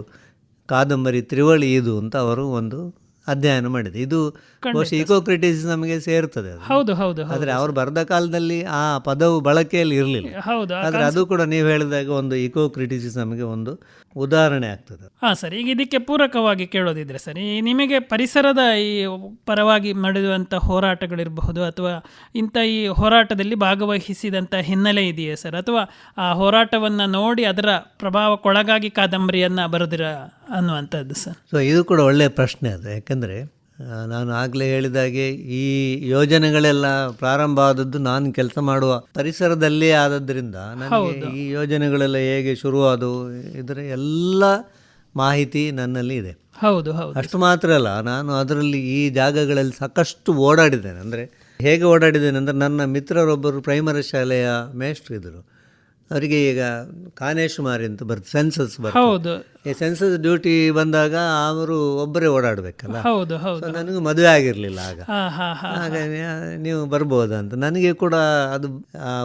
C: ಕಾದಂಬರಿ ತ್ರಿವಳಿ ಇದು ಅಂತ ಅವರು ಒಂದು ಅಧ್ಯಯನ ಮಾಡಿದೆ. ಇದು ಬಹುಶಃ ಇಕೋ ಕ್ರಿಟಿಸಿಸ್ ನಮಗೆ ಸೇರ್ತದೆ
B: ಹೌದು ಹೌದು
C: ಆದರೆ ಅವರು ಬರೆದ ಕಾಲದಲ್ಲಿ ಆ ಪದವು ಬಳಕೆಯಲ್ಲಿ ಇರಲಿಲ್ಲ.
B: ಹೌದು
C: ಆದರೆ ಅದು ಕೂಡ ನೀವು ಹೇಳಿದಾಗ ಒಂದು ಇಕೋ ಕ್ರಿಟಿಸಿಸ್ ನಮಗೆ ಒಂದು ಉದಾಹರಣೆ ಆಗ್ತದೆ.
B: ಹಾ ಸರ್ ಈಗ ಇದಕ್ಕೆ ಪೂರಕವಾಗಿ ಕೇಳೋದಿದ್ರೆ ಸರ್ ಈ ನಿಮಗೆ ಪರಿಸರದ ಈ ಪರವಾಗಿ ನಡೆಯುವಂಥ ಹೋರಾಟಗಳಿರಬಹುದು ಅಥವಾ ಇಂಥ ಈ ಹೋರಾಟದಲ್ಲಿ ಭಾಗವಹಿಸಿದಂತ ಹಿನ್ನೆಲೆ ಇದೆಯೇ ಸರ್? ಅಥವಾ ಆ ಹೋರಾಟವನ್ನ ನೋಡಿ ಅದರ ಪ್ರಭಾವಕ್ಕೊಳಗಾಗಿ ಕಾದಂಬರಿಯನ್ನ ಬರೆದಿರ ಅನ್ನುವಂಥದ್ದು ಸರ್?
C: ಸೊ ಇದು ಕೂಡ ಒಳ್ಳೆಯ ಪ್ರಶ್ನೆ ಅದು. ಯಾಕೆಂದರೆ ನಾನು ಆಗಲೇ ಹೇಳಿದಾಗೆ ಈ ಯೋಜನೆಗಳೆಲ್ಲ ಪ್ರಾರಂಭ ಆದದ್ದು ನಾನು ಕೆಲಸ ಮಾಡುವ ಪರಿಸರದಲ್ಲೇ ಆದದ್ದರಿಂದ ನನಗೆ ಈ ಯೋಜನೆಗಳೆಲ್ಲ ಹೇಗೆ ಶುರುವಾದವು ಇದರ ಎಲ್ಲ ಮಾಹಿತಿ ನನ್ನಲ್ಲಿ ಇದೆ.
B: ಹೌದು ಹೌದು.
C: ಅಷ್ಟು ಮಾತ್ರ ಅಲ್ಲ ನಾನು ಅದರಲ್ಲಿ ಈ ಜಾಗಗಳಲ್ಲಿ ಸಾಕಷ್ಟು ಓಡಾಡಿದ್ದೇನೆ. ಅಂದರೆ ಹೇಗೆ ಓಡಾಡಿದ್ದೇನೆ ಅಂದರೆ ನನ್ನ ಮಿತ್ರರೊಬ್ಬರು ಪ್ರೈಮರಿ ಶಾಲೆಯ ಮೇಷ್ಟ್ರು ಇದ್ದರು ಅವರಿಗೆ ಈಗ ಕಾನೇಶುಮಾರಿ ಅಂತ ಬರ್ತದೆ ಸೆನ್ಸಸ್ ಬರ್ತದೆ. ಸೆನ್ಸಸ್ ಡ್ಯೂಟಿ ಬಂದಾಗ ಅವರು ಒಬ್ಬರೇ ಓಡಾಡಬೇಕಲ್ಲ?
B: ಹೌದು ಹೌದು.
C: ನನಗೆ ಮದುವೆ ಆಗಿರಲಿಲ್ಲ ಆಗ. ಆಗ ನೀವು ಬರ್ಬೋದಾ ಅಂತ ನನಗೆ ಕೂಡ ಅದು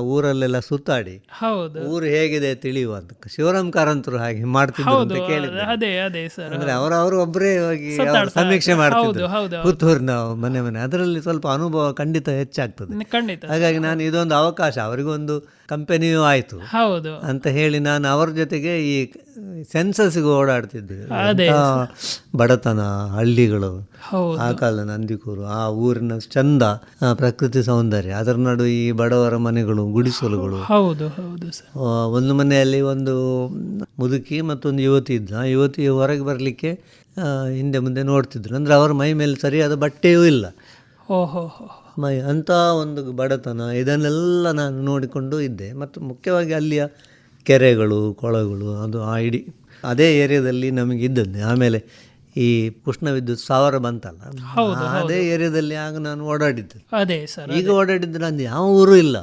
C: ಊರಲ್ಲೆಲ್ಲ ಸುತ್ತಾಡಿ.
B: ಹೌದು.
C: ಊರು ಹೇಗಿದೆ ತಿಳಿಯುವ ಅಂತ. ಶಿವರಾಮ್ ಕಾರಂತರು ಹಾಗೆ ಮಾಡ್ತಿದ್ರು ಅಂತ ಕೇಳಿದ್ರು
B: ಅದೇ ಅದೇ ಸರ್.
C: ಅಂದ್ರೆ ಅವರು ಅವರು ಒಬ್ಬರೇ ಹೋಗಿ ಸಮೀಕ್ಷೆ ಮಾಡ್ತಿದ್ರು. ಪುತ್ತೂರಿನ ಮನೆ ಮನೆ. ಅದರಲ್ಲಿ ಸ್ವಲ್ಪ ಅನುಭವ ಖಂಡಿತ ಹೆಚ್ಚಾಗ್ತದೆ.
B: ಖಂಡಿತ
C: ಹಾಗಾಗಿ ನಾನು ಇದೊಂದು ಅವಕಾಶ. ಅವರಿಗೊಂದು ಕಂಪನಿಯೂ ಆಯಿತು.
B: ಹೌದು.
C: ಅಂತ ಹೇಳಿ ನಾನು ಅವರ ಜೊತೆಗೆ ಈ ಸೆನ್ಸಸ್ಗೆ ಓಡಾಡ್ತಿದ್ವಿ ಬಡತನ ಹಳ್ಳಿಗಳು. ಆ ಕಾಲ ನಂದಿಕೂರು ಆ ಊರಿನ ಚಂದ ಪ್ರಕೃತಿ ಸೌಂದರ್ಯ. ಅದರ ನಡುವೆ ಈ ಬಡವರ ಮನೆಗಳು ಗುಡಿಸಲುಗಳು.
B: ಹೌದು ಹೌದು
C: ಒಂದು ಮನೆಯಲ್ಲಿ ಒಂದು ಮುದುಕಿ ಮತ್ತೊಂದು ಯುವತಿ ಇದ್ದ. ಯುವತಿ ಹೊರಗೆ ಬರಲಿಕ್ಕೆ ಹಿಂದೆ ಮುಂದೆ ನೋಡ್ತಿದ್ರು. ಅಂದ್ರೆ ಅವರ ಮೈ ಮೇಲೆ ಸರಿಯಾದ ಬಟ್ಟೆಯೂ ಇಲ್ಲ.
B: ಓಹೋ
C: ಮೈ ಅಂಥ ಒಂದು ಬಡತನ ಇದನ್ನೆಲ್ಲ ನಾನು ನೋಡಿಕೊಂಡು ಇದ್ದೆ. ಮತ್ತು ಮುಖ್ಯವಾಗಿ ಅಲ್ಲಿಯ ಕೆರೆಗಳು ಕೊಳಗಳು ಅದು ಆ ಇಡೀ ಅದೇ ಏರಿಯಾದಲ್ಲಿ ನಮಗೆ ಇದ್ದದ್ದು ಆಮೇಲೆ ಈ ಉಷ್ಣ ವಿದ್ಯುತ್ ಸಾವಿರ ಬಂತಲ್ಲ ಅದೇ ಏರಿಯಾದಲ್ಲಿ ಆಗ ನಾನು ಓಡಾಡಿದ್ದೆ.
B: ಅದೇ ಸರ್
C: ಈಗ ಓಡಾಡಿದ್ರೆ ನಾನು ಯಾವ ಊರು ಇಲ್ಲ.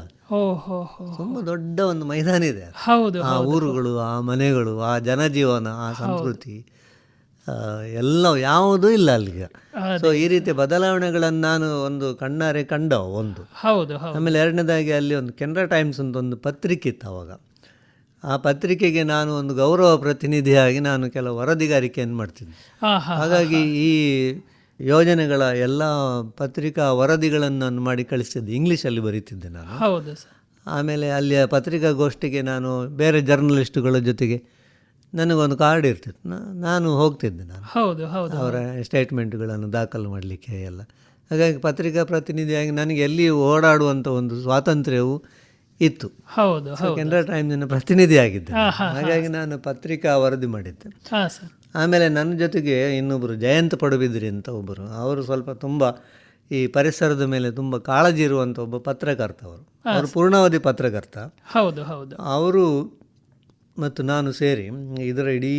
C: ತುಂಬಾ ದೊಡ್ಡ ಒಂದು ಮೈದಾನ ಇದೆ.
B: ಹೌದು
C: ಆ ಊರುಗಳು ಆ ಮನೆಗಳು ಆ ಜನಜೀವನ ಆ ಸಂಸ್ಕೃತಿ ಎಲ್ಲ ಯಾವುದೂ ಇಲ್ಲ ಅಲ್ಲಿಗೆ. ಸೊ ಈ ರೀತಿ ಬದಲಾವಣೆಗಳನ್ನು ನಾನು ಒಂದು ಕಣ್ಣಾರೆ ಕಂಡ ಒಂದು.
B: ಹೌದು.
C: ಆಮೇಲೆ ಎರಡನೇದಾಗಿ ಅಲ್ಲಿ ಒಂದು ಕೆನರಾ ಟೈಮ್ಸ್ ಅಂತ ಒಂದು ಪತ್ರಿಕೆ ಇತ್ತು ಅವಾಗ. ಆ ಪತ್ರಿಕೆಗೆ ನಾನು ಒಂದು ಗೌರವ ಪ್ರತಿನಿಧಿಯಾಗಿ ನಾನು ಕೆಲವು ವರದಿಗಾರಿಕೆಯನ್ನು
B: ಹಾಂ
C: ಹಾಗಾಗಿ ಈ ಯೋಜನೆಗಳ ಎಲ್ಲ ಪತ್ರಿಕಾ ವರದಿಗಳನ್ನು ನಾನು ಮಾಡಿ ಕಳಿಸ್ತಿದ್ದೆ. ಇಂಗ್ಲೀಷಲ್ಲಿ ಬರೀತಿದ್ದೆ ನಾನು.
B: ಹೌದು ಸರ್.
C: ಆಮೇಲೆ ಅಲ್ಲಿಯ ಪತ್ರಿಕಾಗೋಷ್ಠಿಗೆ ನಾನು ಬೇರೆ ಜರ್ನಲಿಸ್ಟ್ಗಳ ಜೊತೆಗೆ ನನಗೊಂದು ಕಾರ್ಡ್ ಇರ್ತಿತ್ತು. ನಾನು ಹೋಗ್ತಿದ್ದೆ ನಾನು.
B: ಹೌದು ಹೌದು
C: ಅವರ ಸ್ಟೇಟ್ಮೆಂಟ್ಗಳನ್ನು ದಾಖಲು ಮಾಡಲಿಕ್ಕೆ ಎಲ್ಲ. ಹಾಗಾಗಿ ಪತ್ರಿಕಾ ಪ್ರತಿನಿಧಿಯಾಗಿ ನನಗೆ ಎಲ್ಲಿ ಓಡಾಡುವಂಥ ಒಂದು ಸ್ವಾತಂತ್ರ್ಯವು ಇತ್ತು.
B: ಹೌದು
C: ಕೆನರಾ ಟೈಮ್ಸಿನ ಪ್ರತಿನಿಧಿಯಾಗಿದ್ದೆ ಹಾಗಾಗಿ ನಾನು ಪತ್ರಿಕಾ ವರದಿ ಮಾಡಿದ್ದೆ. ಆಮೇಲೆ ನನ್ನ ಜೊತೆಗೆ ಇನ್ನೊಬ್ಬರು ಜಯಂತ ಪಡುಬಿದ್ರಿ ಅಂತ ಒಬ್ಬರು ಅವರು ಸ್ವಲ್ಪ ತುಂಬ ಈ ಪರಿಸರದ ಮೇಲೆ ತುಂಬ ಕಾಳಜಿ ಇರುವಂಥ ಒಬ್ಬ ಪತ್ರಕರ್ತ ಅವರು ಅವರು ಪೂರ್ಣಾವಧಿ ಪತ್ರಕರ್ತ.
B: ಹೌದು ಹೌದು.
C: ಅವರು ಮತ್ತು ನಾನು ಸೇರಿ ಇದರ ಇಡೀ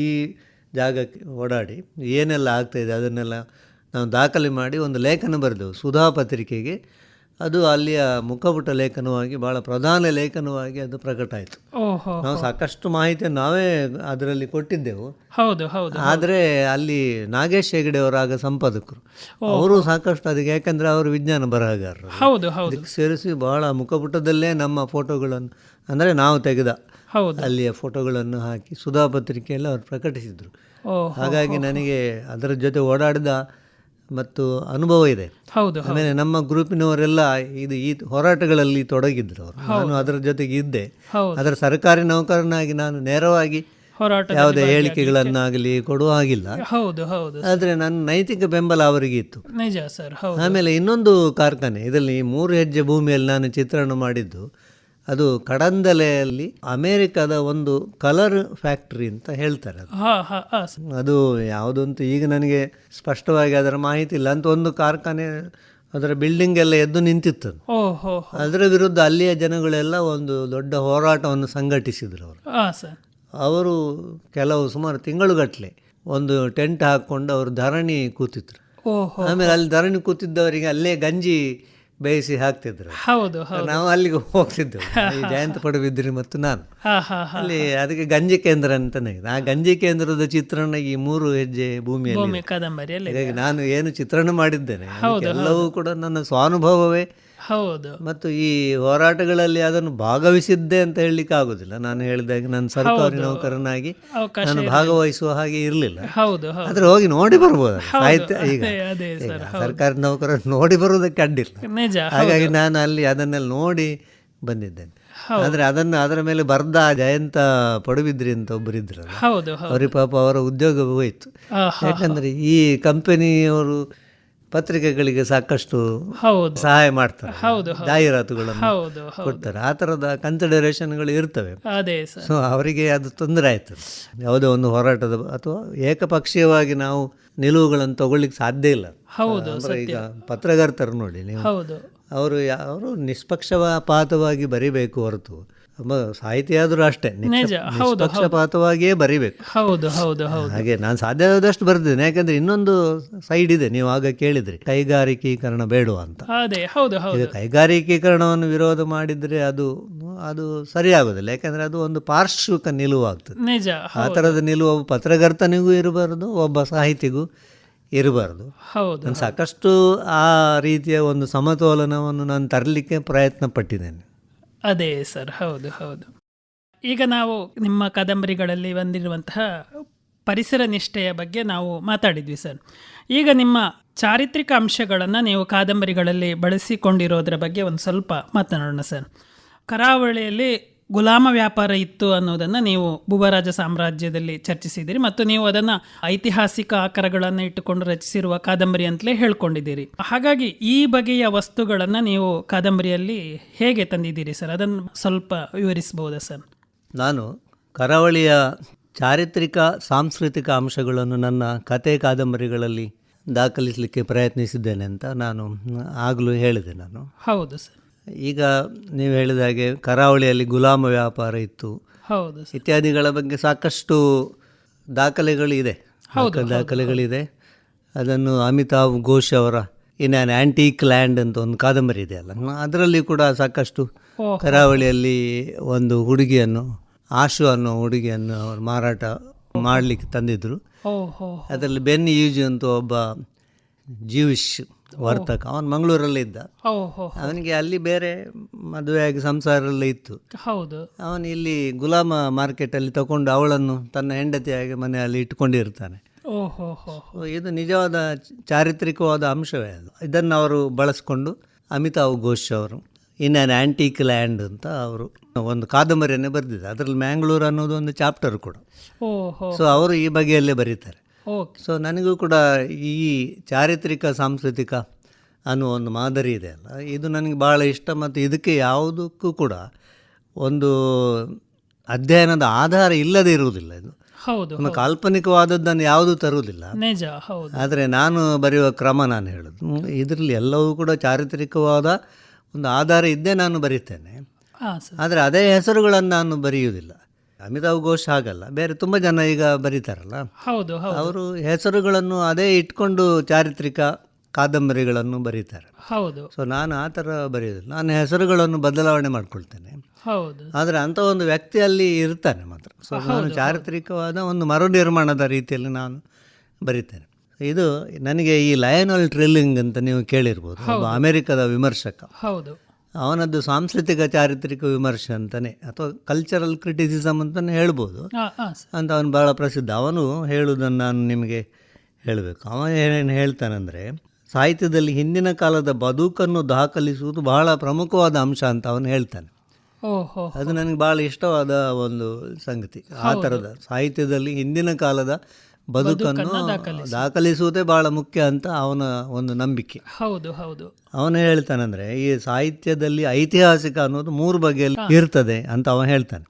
C: ಜಾಗಕ್ಕೆ ಓಡಾಡಿ ಏನೆಲ್ಲ ಆಗ್ತಾಯಿದೆ ಅದನ್ನೆಲ್ಲ ನಾವು ದಾಖಲೆ ಮಾಡಿ ಒಂದು ಲೇಖನ ಬರೆದೆವು. ಸುಧಾ ಪತ್ರಿಕೆಗೆ ಅದು ಅಲ್ಲಿಯ ಮುಖಪುಟ ಲೇಖನವಾಗಿ ಭಾಳ ಪ್ರಧಾನ ಲೇಖನವಾಗಿ ಅದು ಪ್ರಕಟ ಆಯಿತು. ನಾವು ಸಾಕಷ್ಟು ಮಾಹಿತಿಯನ್ನು ನಾವೇ ಅದರಲ್ಲಿ ಕೊಟ್ಟಿದ್ದೆವು.
B: ಹೌದು ಹೌದು
C: ಆದರೆ ಅಲ್ಲಿ ನಾಗೇಶ್ ಹೆಗಡೆ ಅವರು ಆಗ ಸಂಪಾದಕರು. ಅವರು ಸಾಕಷ್ಟು ಅದಕ್ಕೆ ಯಾಕಂದರೆ ಅವರು ವಿಜ್ಞಾನ ಬರಹಗಾರರು.
B: ಹೌದು ಹೌದು.
C: ಅದಕ್ಕೆ ಸೇರಿಸಿ ಬಹಳ ಮುಖಪುಟದಲ್ಲೇ ನಮ್ಮ ಫೋಟೋಗಳನ್ನು ಅಂದರೆ ನಾವು ತೆಗೆದ
B: ಹೌದು.
C: ಅಲ್ಲಿಯ ಫೋಟೋಗಳನ್ನು ಹಾಕಿ ಸುಧಾ ಪತ್ರಿಕೆಯಲ್ಲಿ ಅವರು ಪ್ರಕಟಿಸಿದರು. ಹಾಗಾಗಿ ನನಗೆ ಅದರ ಜೊತೆ ಓಡಾಡಿದ ಮತ್ತು ಅನುಭವ ಇದೆ.
B: ಹೌದು
C: ಆಮೇಲೆ ನಮ್ಮ ಗ್ರೂಪಿನವರೆಲ್ಲ ಇದು ಈ ಹೋರಾಟಗಳಲ್ಲಿ ತೊಡಗಿದ್ರು ಅವರು. ನಾನು ಅದರ ಜೊತೆಗೆ ಇದ್ದೆ. ಅದರ ಸರ್ಕಾರಿ ನೌಕರನಾಗಿ ನಾನು ನೇರವಾಗಿ ಯಾವುದೇ ಹೇಳಿಕೆಗಳನ್ನಾಗಲಿ ಕೊಡುವ ಹಾಗಿಲ್ಲ.
B: ಹೌದು ಹೌದು
C: ಆದ್ರೆ ನನ್ನ ನೈತಿಕ ಬೆಂಬಲ ಅವರಿಗೆ ಇತ್ತು.
B: ನಿಜ ಸರ್ ಹೌದು.
C: ಆಮೇಲೆ ಇನ್ನೊಂದು ಕಾರ್ಖಾನೆ ಇದರಲ್ಲಿ ಮೂರು ಹೆಜ್ಜೆ ಭೂಮಿಯಲ್ಲಿ ನಾನು ಚಿತ್ರಣ ಮಾಡಿದ್ದು. ಅದು ಕಡಂದಲೆಯಲ್ಲಿ ಅಮೇರಿಕಾದ ಒಂದು ಕಲರ್ ಫ್ಯಾಕ್ಟ್ರಿ ಅಂತ ಹೇಳ್ತಾರೆ ಅದು. ಅದು ಯಾವುದಂತೂ ಈಗ ನನಗೆ ಸ್ಪಷ್ಟವಾಗಿ ಅದರ ಮಾಹಿತಿ ಇಲ್ಲ. ಅಂತ ಒಂದು ಕಾರ್ಖಾನೆ ಅದರ ಬಿಲ್ಡಿಂಗ್ ಎಲ್ಲ ಎದ್ದು ನಿಂತಿತ್ತು ಅದು. ಅದರ ವಿರುದ್ಧ ಅಲ್ಲಿಯ ಜನಗಳೆಲ್ಲ ಒಂದು ದೊಡ್ಡ ಹೋರಾಟವನ್ನು ಸಂಘಟಿಸಿದರು ಅವರು. ಅವರು ಕೆಲವು ಸುಮಾರು ತಿಂಗಳುಗಟ್ಟಲೆ ಒಂದು ಟೆಂಟ್ ಹಾಕ್ಕೊಂಡು ಅವರು ಧರಣಿ ಕೂತಿದ್ರು. ಆಮೇಲೆ ಅಲ್ಲಿ ಧರಣಿ ಕೂತಿದ್ದವರಿಗೆ ಅಲ್ಲೇ ಗಂಜಿ ಬೇಯಿಸಿ ಹಾಕ್ತಿದ್ರು.
B: ಹೌದು
C: ನಾವು ಅಲ್ಲಿಗೆ ಹೋಗ್ತಿದ್ದೆವು. ಈ ಜಯಂತ ಪಡುಬಿದ್ರಿ ಮತ್ತು ನಾನು. ಅಲ್ಲಿ ಅದಕ್ಕೆ ಗಂಜಿ ಕೇಂದ್ರ ಅಂತಾನೆ ಇದೆ. ಆ ಗಂಜಿ ಕೇಂದ್ರದ ಚಿತ್ರಣ ಈ ಮೂರು ಹೆಜ್ಜೆ ಭೂಮಿಯಲ್ಲಿ ನಾನು ಏನು ಚಿತ್ರಣ ಮಾಡಿದ್ದೇನೆ ಎಲ್ಲವೂ ಕೂಡ ನನ್ನ ಸ್ವಾನುಭವವೇ
B: ಹೌದು.
C: ಮತ್ತು ಈ ಹೋರಾಟಗಳಲ್ಲಿ ಅದನ್ನು ಭಾಗವಹಿಸಿದ್ದೆ ಅಂತ ಹೇಳಲಿಕ್ಕೆ ಆಗುದಿಲ್ಲ. ನಾನು ಹೇಳಿದಾಗ ನಾನು ಸರ್ಕಾರಿ ನೌಕರನಾಗಿ ನಾನು ಭಾಗವಹಿಸುವ ಹಾಗೆ ಇರಲಿಲ್ಲ.
B: ಹೌದು
C: ಆದ್ರೆ ಹೋಗಿ ನೋಡಿ ಬರ್ಬೋದು ಸಾಹಿತ್ಯ ಈಗ. ಸರ್ಕಾರಿ ನೌಕರ ನೋಡಿ ಬರುವುದಕ್ಕೆ ಅಡ್ಡಿಲ್ಲ. ಹಾಗಾಗಿ ನಾನು ಅಲ್ಲಿ ಅದನ್ನೆಲ್ಲ ನೋಡಿ ಬಂದಿದ್ದೇನೆ. ಆದ್ರೆ ಅದನ್ನು ಅದರ ಮೇಲೆ ಬರ್ದ ಜಯಂತ ಪಡುಬಿದ್ರಿ ಅಂತ ಒಬ್ಬರು
B: ಇದ್ರು ಅವರಿ
C: ಅವರಿಗೆ ಪಾಪ ಅವರ ಉದ್ಯೋಗ ಹೋಯ್ತು. ಯಾಕಂದ್ರೆ ಈ ಕಂಪನಿಯವರು ಪತ್ರಿಕೆಗಳಿಗೆ ಸಾಕಷ್ಟು
B: ಹೌದು.
C: ಸಹಾಯ ಮಾಡ್ತಾರೆ.
B: ಹೌದು
C: ಜಾಹೀರಾತುಗಳನ್ನು ಕೊಡ್ತಾರೆ. ಆ ಥರದ ಕನ್ಸಿಡರೇಷನ್ಗಳು ಇರ್ತವೆ. ಸೊ ಅವರಿಗೆ ಅದು ತೊಂದರೆ ಆಯ್ತು ಯಾವುದೋ ಒಂದು ಹೋರಾಟದ ಅಥವಾ ಏಕಪಕ್ಷೀಯವಾಗಿ ನಾವು ನಿಲುವುಗಳನ್ನು ತಗೊಳ್ಳಿಕ್ಕೆ ಸಾಧ್ಯ ಇಲ್ಲ.
B: ಹೌದು
C: ಈಗ ಪತ್ರಕರ್ತರು ನೋಡಿ ನೀವು.
B: ಹೌದು.
C: ಅವರು ಅವರು ನಿಷ್ಪಕ್ಷಪಾತವಾಗಿ ಬರಿಬೇಕು ಹೊರತು. ಒಬ್ಬ ಸಾಹಿತಿಯಾದರೂ ಅಷ್ಟೇ.
B: ಪಕ್ಷಪಾತವಾಗಿಯೇ
C: ನಿಷ್ಪಕ್ಷಪಾತವಾಗಿಯೇ ಬರಿಬೇಕು.
B: ಹೌದು ಹೌದು ಹೌದು.
C: ಹಾಗೆ ನಾನು ಸಾಧ್ಯವಾದಷ್ಟು ಬರ್ದಿದ್ದೇನೆ. ಯಾಕಂದ್ರೆ ಇನ್ನೊಂದು ಸೈಡ್ ಇದೆ. ನೀವು ಆಗ ಕೇಳಿದ್ರಿ ಕೈಗಾರಿಕೀಕರಣ ಬೇಡುವ ಅಂತ.
B: ಅದೇ ಹೌದು ಹೌದು.
C: ಕೈಗಾರಿಕೀಕರಣವನ್ನು ವಿರೋಧ ಮಾಡಿದ್ರೆ ಅದು ಅದು ಸರಿಯಾಗೋದಿಲ್ಲ. ಯಾಕಂದ್ರೆ ಅದು ಒಂದು ಪಾರ್ಶ್ವಿಕ ನಿಲುವಾಗ್ತದೆ.
B: ನಿಜ
C: ಆ ಥರದ ನಿಲುವು ಒಬ್ಬ ಪತ್ರಕರ್ತನಿಗೂ ಇರಬಾರ್ದು ಒಬ್ಬ ಸಾಹಿತಿಗೂ ಇರಬಾರ್ದು.
B: ಹೌದು
C: ನಾನು ಸಾಕಷ್ಟು ಆ ರೀತಿಯ ಒಂದು ಸಮತೋಲನವನ್ನು ನಾನು ತರಲಿಕ್ಕೆ ಪ್ರಯತ್ನ ಪಟ್ಟಿದ್ದೇನೆ
B: ಅದೇ ಸರ್, ಹೌದು ಹೌದು. ಈಗ ನಾವು ನಿಮ್ಮ ಕಾದಂಬರಿಗಳಲ್ಲಿ ಬಂದಿರುವಂತಹ ಪರಿಸರ ನಿಷ್ಠೆಯ ಬಗ್ಗೆ ನಾವು ಮಾತಾಡಿದ್ವಿ ಸರ್. ಈಗ ನಿಮ್ಮ ಚಾರಿತ್ರಿಕ ಅಂಶಗಳನ್ನು ನೀವು ಕಾದಂಬರಿಗಳಲ್ಲಿ ಬಳಸಿಕೊಂಡಿರೋದ್ರ ಬಗ್ಗೆ ಒಂದು ಸ್ವಲ್ಪ ಮಾತನಾಡೋಣ ಸರ್. ಕರಾವಳಿಯಲ್ಲಿ ಗುಲಾಮ ವ್ಯಾಪಾರ ಇತ್ತು ಅನ್ನೋದನ್ನು ನೀವು ಭುವರಾಜ ಸಾಮ್ರಾಜ್ಯದಲ್ಲಿ ಚರ್ಚಿಸಿದ್ದೀರಿ ಮತ್ತು ನೀವು ಅದನ್ನು ಐತಿಹಾಸಿಕ ಆಕರಗಳನ್ನು ಇಟ್ಟುಕೊಂಡು ರಚಿಸಿರುವ ಕಾದಂಬರಿ ಅಂತಲೇ ಹೇಳ್ಕೊಂಡಿದ್ದೀರಿ. ಹಾಗಾಗಿ ಈ ಬಗೆಯ ವಸ್ತುಗಳನ್ನು ನೀವು ಕಾದಂಬರಿಯಲ್ಲಿ ಹೇಗೆ ತಂದಿದ್ದೀರಿ ಸರ್? ಅದನ್ನು ಸ್ವಲ್ಪ ವಿವರಿಸಬಹುದಾ ಸರ್?
C: ನಾನು ಕರಾವಳಿಯ ಚಾರಿತ್ರಿಕ ಸಾಂಸ್ಕೃತಿಕ ಅಂಶಗಳನ್ನು ನನ್ನ ಕತೆ ಕಾದಂಬರಿಗಳಲ್ಲಿ ದಾಖಲಿಸಲಿಕ್ಕೆ ಪ್ರಯತ್ನಿಸಿದ್ದೇನೆ ಅಂತ ನಾನು ಆಗಲೂ ಹೇಳಿದೆ ನಾನು.
B: ಹೌದು ಸರ್.
C: ಈಗ ನೀವು ಹೇಳಿದ ಹಾಗೆ ಕರಾವಳಿಯಲ್ಲಿ ಗುಲಾಮ ವ್ಯಾಪಾರ ಇತ್ತು.
B: ಹೌದು
C: ಇತ್ಯಾದಿಗಳ ಬಗ್ಗೆ ಸಾಕಷ್ಟು ದಾಖಲೆಗಳು ಇದೆ. ದಾಖ- ದಾಖಲೆಗಳಿದೆ. ಅದನ್ನು ಅಮಿತಾಬ್ ಘೋಷ್ ಅವರ ಇನ್ ಆ್ಯನ್ ಆ್ಯಂಟೀಕ್ ಲ್ಯಾಂಡ್ ಅಂತ ಒಂದು ಕಾದಂಬರಿ ಇದೆ ಅಲ್ಲ. ಅದರಲ್ಲಿ ಕೂಡ ಸಾಕಷ್ಟು ಕರಾವಳಿಯಲ್ಲಿ ಒಂದು ಹುಡುಗಿಯನ್ನು ಆಶು ಅನ್ನೋ ಹುಡುಗಿಯನ್ನು ಅವರು ಮಾರಾಟ ಮಾಡಲಿಕ್ಕೆ ತಂದಿದ್ದರು ಅದರಲ್ಲಿ ಬೆನ್ ಯೂಜ್ ಅಂತ ಒಬ್ಬ ಜೀವಿಶ್ ವರ್ತಕ. ಅವನು ಮಂಗಳೂರಲ್ಲಿ ಇದ್ದ.
B: ಓಹೋ
C: ಅವನಿಗೆ ಅಲ್ಲಿ ಬೇರೆ ಮದುವೆಯಾಗಿ ಸಂಸಾರ ಎಲ್ಲ ಇತ್ತು.
B: ಹೌದು.
C: ಅವನು ಇಲ್ಲಿ ಗುಲಾಮ ಮಾರ್ಕೆಟಲ್ಲಿ ತಗೊಂಡು ಅವಳನ್ನು ತನ್ನ ಹೆಂಡತಿಯಾಗಿ ಮನೆಯಲ್ಲಿ ಇಟ್ಕೊಂಡಿರ್ತಾನೆ.
B: ಓಹೋ
C: ಇದು ನಿಜವಾದ ಚಾರಿತ್ರಿಕವಾದ ಅಂಶವೇ ಅದು. ಇದನ್ನು ಅವರು ಬಳಸ್ಕೊಂಡು ಅಮಿತಾವ್ ಘೋಷ್ ಅವರು ಇನ್ ಆ್ಯನ್ ಆ್ಯಂಟಿಕ್ ಲ್ಯಾಂಡ್ ಅಂತ ಅವರು ಒಂದು ಕಾದಂಬರಿಯನ್ನೇ ಬರೆದಿದ್ದಾರೆ. ಅದರಲ್ಲಿ ಮ್ಯಾಂಗ್ಳೂರು ಅನ್ನೋದು ಒಂದು ಚಾಪ್ಟರ್ ಕೂಡ. ಸೊ ಅವರು ಈ ಬಗೆಯಲ್ಲೇ ಬರೀತಾರೆ.
B: ಓಕೆ
C: ಸೊ ನನಗೂ ಕೂಡ ಈ ಚಾರಿತ್ರಿಕ ಸಾಂಸ್ಕೃತಿಕ ಅನ್ನುವ ಒಂದು ಮಾದರಿ ಇದೆ ಅಲ್ಲ. ಇದು ನನಗೆ ಭಾಳ ಇಷ್ಟ ಮತ್ತು ಇದಕ್ಕೆ ಯಾವುದಕ್ಕೂ ಕೂಡ ಒಂದು ಅಧ್ಯಯನದ ಆಧಾರ ಇಲ್ಲದೆ ಇರುವುದಿಲ್ಲ ಇದು.
B: ಹೌದು
C: ನಮ್ಮ ಕಾಲ್ಪನಿಕವಾದದ್ದನ್ನು ಯಾವುದೂ ತರುವುದಿಲ್ಲ.
B: ನಿಜ ಹೌದು.
C: ಆದರೆ ನಾನು ಬರೆಯುವ ಕ್ರಮ ನಾನು ಹೇಳೋದು. ಇದರಲ್ಲಿ ಎಲ್ಲವೂ ಕೂಡ ಚಾರಿತ್ರಿಕವಾದ ಒಂದು ಆಧಾರ ಇದ್ದೇ ನಾನು ಬರೀತೇನೆ. ಆದರೆ ಅದೇ ಹೆಸರುಗಳನ್ನು ನಾನು ಬರೆಯುವುದಿಲ್ಲ. ಅಮಿತಾವ್ ಘೋಷ್ ಆಗಲ್ಲ ಬೇರೆ ತುಂಬ ಜನ ಈಗ ಬರೀತಾರಲ್ಲ.
B: ಹೌದು
C: ಅವರು ಹೆಸರುಗಳನ್ನು ಅದೇ ಇಟ್ಕೊಂಡು ಚಾರಿತ್ರಿಕ ಕಾದಂಬರಿಗಳನ್ನು ಬರೀತಾರೆ.
B: ಹೌದು.
C: ಸೊ ನಾನು ಆ ಥರ ಬರೆಯೋದಿಲ್ಲ. ನಾನು ಹೆಸರುಗಳನ್ನು ಬದಲಾವಣೆ ಮಾಡ್ಕೊಳ್ತೇನೆ.
B: ಹೌದು.
C: ಆದರೆ ಅಂಥ ಒಂದು ವ್ಯಕ್ತಿ ಅಲ್ಲಿ ಇರ್ತಾನೆ ಮಾತ್ರ. ಸೊ ನಾನು ಚಾರಿತ್ರಿಕವಾದ ಒಂದು ಮರುನಿರ್ಮಾಣದ ರೀತಿಯಲ್ಲಿ ನಾನು ಬರೀತೇನೆ. ಇದು ನನಗೆ ಈ ಲಯನಲ್ ಟ್ರಿಲ್ಲಿಂಗ್ ಅಂತ ನೀವು ಕೇಳಿರ್ಬೋದು. ಅಮೆರಿಕದ ವಿಮರ್ಶಕ.
B: ಹೌದು.
C: ಅವನದ್ದು ಸಾಂಸ್ಕೃತಿಕ ಚಾರಿತ್ರಿಕ ವಿಮರ್ಶೆ ಅಂತಲೇ ಅಥವಾ ಕಲ್ಚರಲ್ ಕ್ರಿಟಿಸಿಸಮ್ ಅಂತಲೇ ಹೇಳ್ಬೋದು. ಅಂತ ಅವನು ಭಾಳ ಪ್ರಸಿದ್ಧ. ಅವನು ಹೇಳುವುದನ್ನು ನಾನು ನಿಮಗೆ ಹೇಳಬೇಕು. ಅವನು ಏನೇನು ಹೇಳ್ತಾನಂದರೆ ಸಾಹಿತ್ಯದಲ್ಲಿ ಹಿಂದಿನ ಕಾಲದ ಬದುಕನ್ನು ದಾಖಲಿಸುವುದು ಬಹಳ ಪ್ರಮುಖವಾದ ಅಂಶ ಅಂತ ಅವನು ಹೇಳ್ತಾನೆ.
B: ಓಹೋ.
C: ಅದು ನನಗೆ ಭಾಳ ಇಷ್ಟವಾದ ಒಂದು ಸಂಗತಿ. ಆ ಥರದ ಸಾಹಿತ್ಯದಲ್ಲಿ ಹಿಂದಿನ ಕಾಲದ ಬದುಕನ್ನು ದಾಖಲಿಸುವುದೇ ಬಹಳ ಮುಖ್ಯ ಅಂತ ಅವನ ಒಂದು ನಂಬಿಕೆ.
B: ಹೌದು ಹೌದು.
C: ಅವನು ಹೇಳ್ತಾನಂದ್ರೆ ಈ ಸಾಹಿತ್ಯದಲ್ಲಿ ಐತಿಹಾಸಿಕ ಅನ್ನೋದು ಮೂರು ಬಗೆಯಲ್ಲಿ ಇರ್ತದೆ ಅಂತ ಅವನು ಹೇಳ್ತಾನೆ.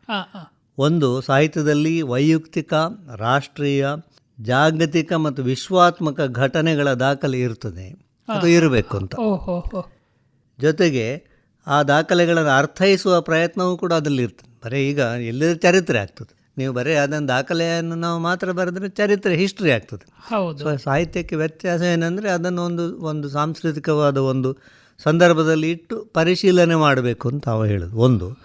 C: ಒಂದು ಸಾಹಿತ್ಯದಲ್ಲಿ ವೈಯಕ್ತಿಕ ರಾಷ್ಟ್ರೀಯ ಜಾಗತಿಕ ಮತ್ತು ವಿಶ್ವಾತ್ಮಕ ಘಟನೆಗಳ ದಾಖಲೆ ಇರ್ತದೆ. ಅದು ಇರಬೇಕು ಅಂತ. ಜೊತೆಗೆ ಆ ದಾಖಲೆಗಳನ್ನು ಅರ್ಥೈಸುವ ಪ್ರಯತ್ನವೂ ಕೂಡ ಅದರಲ್ಲಿ ಇರ್ತದೆ ಬರೀ ಈಗ ಎಲ್ಲದ ಚರಿತ್ರೆ ಆಗ್ತದೆ. ನೀವು ಬರೀ ಅದನ್ನು ದಾಖಲೆಯನ್ನು ನಾವು ಮಾತ್ರ ಬರೆದ್ರೆ ಚರಿತ್ರೆ ಹಿಸ್ಟ್ರಿ ಆಗ್ತದೆ.
B: ಹೌದು.
C: ಸಾಹಿತ್ಯಕ್ಕೆ ವ್ಯತ್ಯಾಸ ಏನಂದರೆ ಅದನ್ನು ಒಂದು ಒಂದು ಸಾಂಸ್ಕೃತಿಕವಾದ ಒಂದು ಸಂದರ್ಭದಲ್ಲಿ ಇಟ್ಟು ಪರಿಶೀಲನೆ ಮಾಡಬೇಕು ಅಂತ ಅವ ಹೇಳೋದು. ಒಂದು.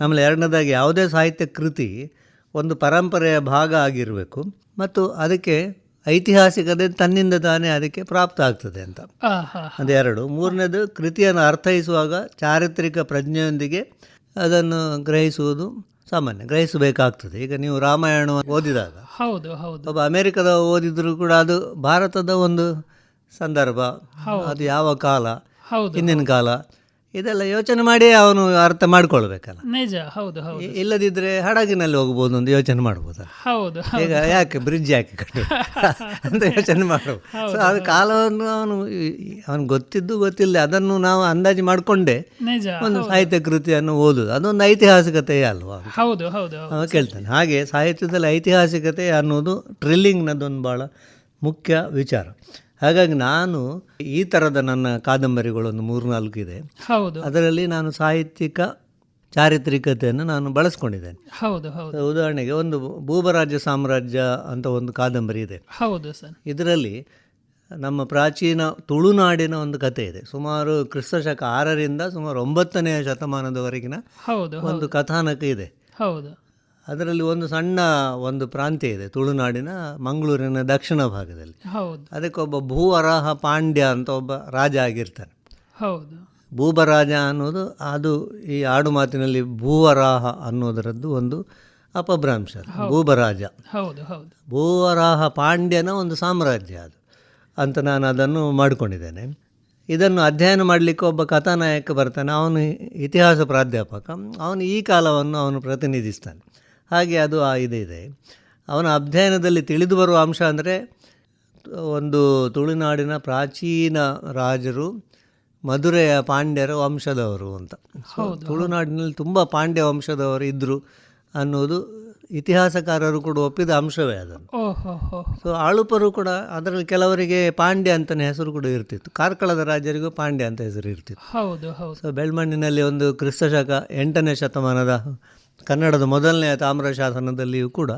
C: ಆಮೇಲೆ ಎರಡನೇದಾಗಿ ಯಾವುದೇ ಸಾಹಿತ್ಯ ಕೃತಿ ಒಂದು ಪರಂಪರೆಯ ಭಾಗ ಆಗಿರಬೇಕು ಮತ್ತು ಅದಕ್ಕೆ ಐತಿಹಾಸಿಕತೆ ತನ್ನಿಂದ ತಾನೇ ಅದಕ್ಕೆ ಪ್ರಾಪ್ತ ಆಗ್ತದೆ ಅಂತ. ಅದೆರಡು ಮೂರನೇದು ಕೃತಿಯನ್ನು ಅರ್ಥೈಸುವಾಗ ಚಾರಿತ್ರಿಕ ಪ್ರಜ್ಞೆಯೊಂದಿಗೆ ಅದನ್ನು ಗ್ರಹಿಸುವುದು. ಸಾಮಾನ್ಯ ಗ್ರಹಿಸಬೇಕಾಗ್ತದೆ ಈಗ ನೀವು ರಾಮಾಯಣ ಓದಿದಾಗ
B: ಹೌದು ಹೌದು.
C: ಒಬ್ಬ ಅಮೆರಿಕದ ಓದಿದ್ರು ಕೂಡ ಅದು ಭಾರತದ ಒಂದು ಸಂದರ್ಭ. ಅದು ಯಾವ ಕಾಲ
B: ಹೌದು
C: ಹಿಂದಿನ ಕಾಲ ಇದೆಲ್ಲ ಯೋಚನೆ ಮಾಡಿ ಅವನು ಅರ್ಥ ಮಾಡ್ಕೊಳ್ಬೇಕಲ್ಲ.
B: ನಿಜ ಹೌದು ಹೌದು.
C: ಇಲ್ಲದಿದ್ರೆ ಹಡಗಿನಲ್ಲಿ ಹೋಗ್ಬೋದು ಅಂತ ಯೋಚನೆ ಮಾಡ್ಬೋದು?
B: ಹೌದು
C: ಈಗ ಯಾಕೆ ಬ್ರಿಡ್ಜ್ ಯಾಕೆ ಕಟ್ಟು ಅಂತ ಯೋಚನೆ ಮಾಡ್ಬೋದು. ಸೊ ಅದು ಕಾಲವನ್ನು ಅವನು ಅವನು ಗೊತ್ತಿದ್ದು ಗೊತ್ತಿಲ್ಲ. ಅದನ್ನು ನಾವು ಅಂದಾಜು ಮಾಡಿಕೊಂಡೆ ಒಂದು ಸಾಹಿತ್ಯ ಕೃತಿಯನ್ನು ಓದುದು. ಅದೊಂದು ಐತಿಹಾಸಿಕತೆ ಅಲ್ವಾ?
B: ಹೌದು ಹೌದು
C: ಕೇಳ್ತಾನೆ. ಹಾಗೆ ಸಾಹಿತ್ಯದಲ್ಲಿ ಐತಿಹಾಸಿಕತೆ ಅನ್ನೋದು ಟ್ರಿಲ್ಲಿಂಗ್ನದೊಂದು ಭಾಳ ಮುಖ್ಯ ವಿಚಾರ. ಹಾಗಾಗಿ ನಾನು ಈ ಥರದ ನನ್ನ ಕಾದಂಬರಿಗಳೊಂದು ಮೂರು ನಾಲ್ಕು ಇದೆ.
B: ಹೌದು.
C: ಅದರಲ್ಲಿ ನಾನು ಸಾಹಿತ್ಯಿಕ ಚಾರಿತ್ರಿಕತೆಯನ್ನು ನಾನು ಬಳಸ್ಕೊಂಡಿದ್ದೇನೆ.
B: ಹೌದು ಹೌದು.
C: ಉದಾಹರಣೆಗೆ ಒಂದು ಭೂಬರಾಜ್ಯ ಸಾಮ್ರಾಜ್ಯ ಅಂತ ಒಂದು ಕಾದಂಬರಿ ಇದೆ.
B: ಹೌದು ಸರ್.
C: ಇದರಲ್ಲಿ ನಮ್ಮ ಪ್ರಾಚೀನ ತುಳುನಾಡಿನ ಒಂದು ಕಥೆ ಇದೆ. ಸುಮಾರು ಕ್ರಿಸ್ತಶಕ ಆರರಿಂದ ಸುಮಾರು ಒಂಬತ್ತನೆಯ ಶತಮಾನದವರೆಗಿನ ಒಂದು ಕಥಾನಕ ಇದೆ.
B: ಹೌದು.
C: ಅದರಲ್ಲಿ ಒಂದು ಸಣ್ಣ ಒಂದು ಪ್ರಾಂತ್ಯ ಇದೆ ತುಳುನಾಡಿನ ಮಂಗಳೂರಿನ ದಕ್ಷಿಣ ಭಾಗದಲ್ಲಿ.
B: ಹೌದು.
C: ಅದಕ್ಕೊಬ್ಬ ಭೂವರಾಹ ಪಾಂಡ್ಯ ಅಂತ ಒಬ್ಬ ರಾಜ ಆಗಿರ್ತಾನೆ.
B: ಹೌದು.
C: ಭೂಬರಾಜ ಅನ್ನೋದು ಅದು ಈ ಆಡು ಮಾತಿನಲ್ಲಿ ಭೂವರಾಹ ಅನ್ನೋದರದ್ದು ಒಂದು ಅಪಭ್ರಂಶ ಭೂಬರಾಜ.
B: ಹೌದು ಹೌದು.
C: ಭೂವರಾಹ ಪಾಂಡ್ಯನ ಒಂದು ಸಾಮ್ರಾಜ್ಯ ಅದು. ಅಂತ ನಾನು ಅದನ್ನು ಮಾಡಿಕೊಂಡಿದ್ದೇನೆ. ಇದನ್ನು ಅಧ್ಯಯನ ಮಾಡಲಿಕ್ಕೆ ಒಬ್ಬ ಕಥಾನಾಯಕ ಬರ್ತಾನೆ. ಅವನು ಇತಿಹಾಸ ಪ್ರಾಧ್ಯಾಪಕ. ಅವನು ಈ ಕಾಲವನ್ನು ಅವನು ಪ್ರತಿನಿಧಿಸ್ತಾನೆ. ಹಾಗೆ ಅದು ಆ ಇದೆ ಇದೆ. ಅವನ ಅಧ್ಯಯನದಲ್ಲಿ ತಿಳಿದು ಬರುವ ಅಂಶ ಅಂದರೆ ಒಂದು ತುಳುನಾಡಿನ ಪ್ರಾಚೀನ ರಾಜರು ಮಧುರೆಯ ಪಾಂಡ್ಯರ ವಂಶದವರು ಅಂತ. ತುಳುನಾಡಿನಲ್ಲಿ ತುಂಬ ಪಾಂಡ್ಯ ವಂಶದವರು ಇದ್ದರು ಅನ್ನೋದು ಇತಿಹಾಸಕಾರರು ಕೂಡ ಒಪ್ಪಿದ ಅಂಶವೇ ಅದನ್ನು. ಸೊ ಆಳುಪರು ಕೂಡ ಅದರಲ್ಲಿ ಕೆಲವರಿಗೆ ಪಾಂಡ್ಯ ಅಂತಲೇ ಹೆಸರು ಕೂಡ ಇರ್ತಿತ್ತು. ಕಾರ್ಕಳದ ರಾಜರಿಗೂ ಪಾಂಡ್ಯ ಅಂತ ಹೆಸರು ಇರ್ತಿತ್ತು. ಸೊ ಬೆಳ್ಮಣ್ಣಿನಲ್ಲಿ ಒಂದು ಕ್ರಿಸ್ತಶಕ ಎಂಟನೇ ಶತಮಾನದ ಕನ್ನಡದ ಮೊದಲನೆಯ ತಾಮ್ರ ಶಾಸನದಲ್ಲಿಯೂ ಕೂಡ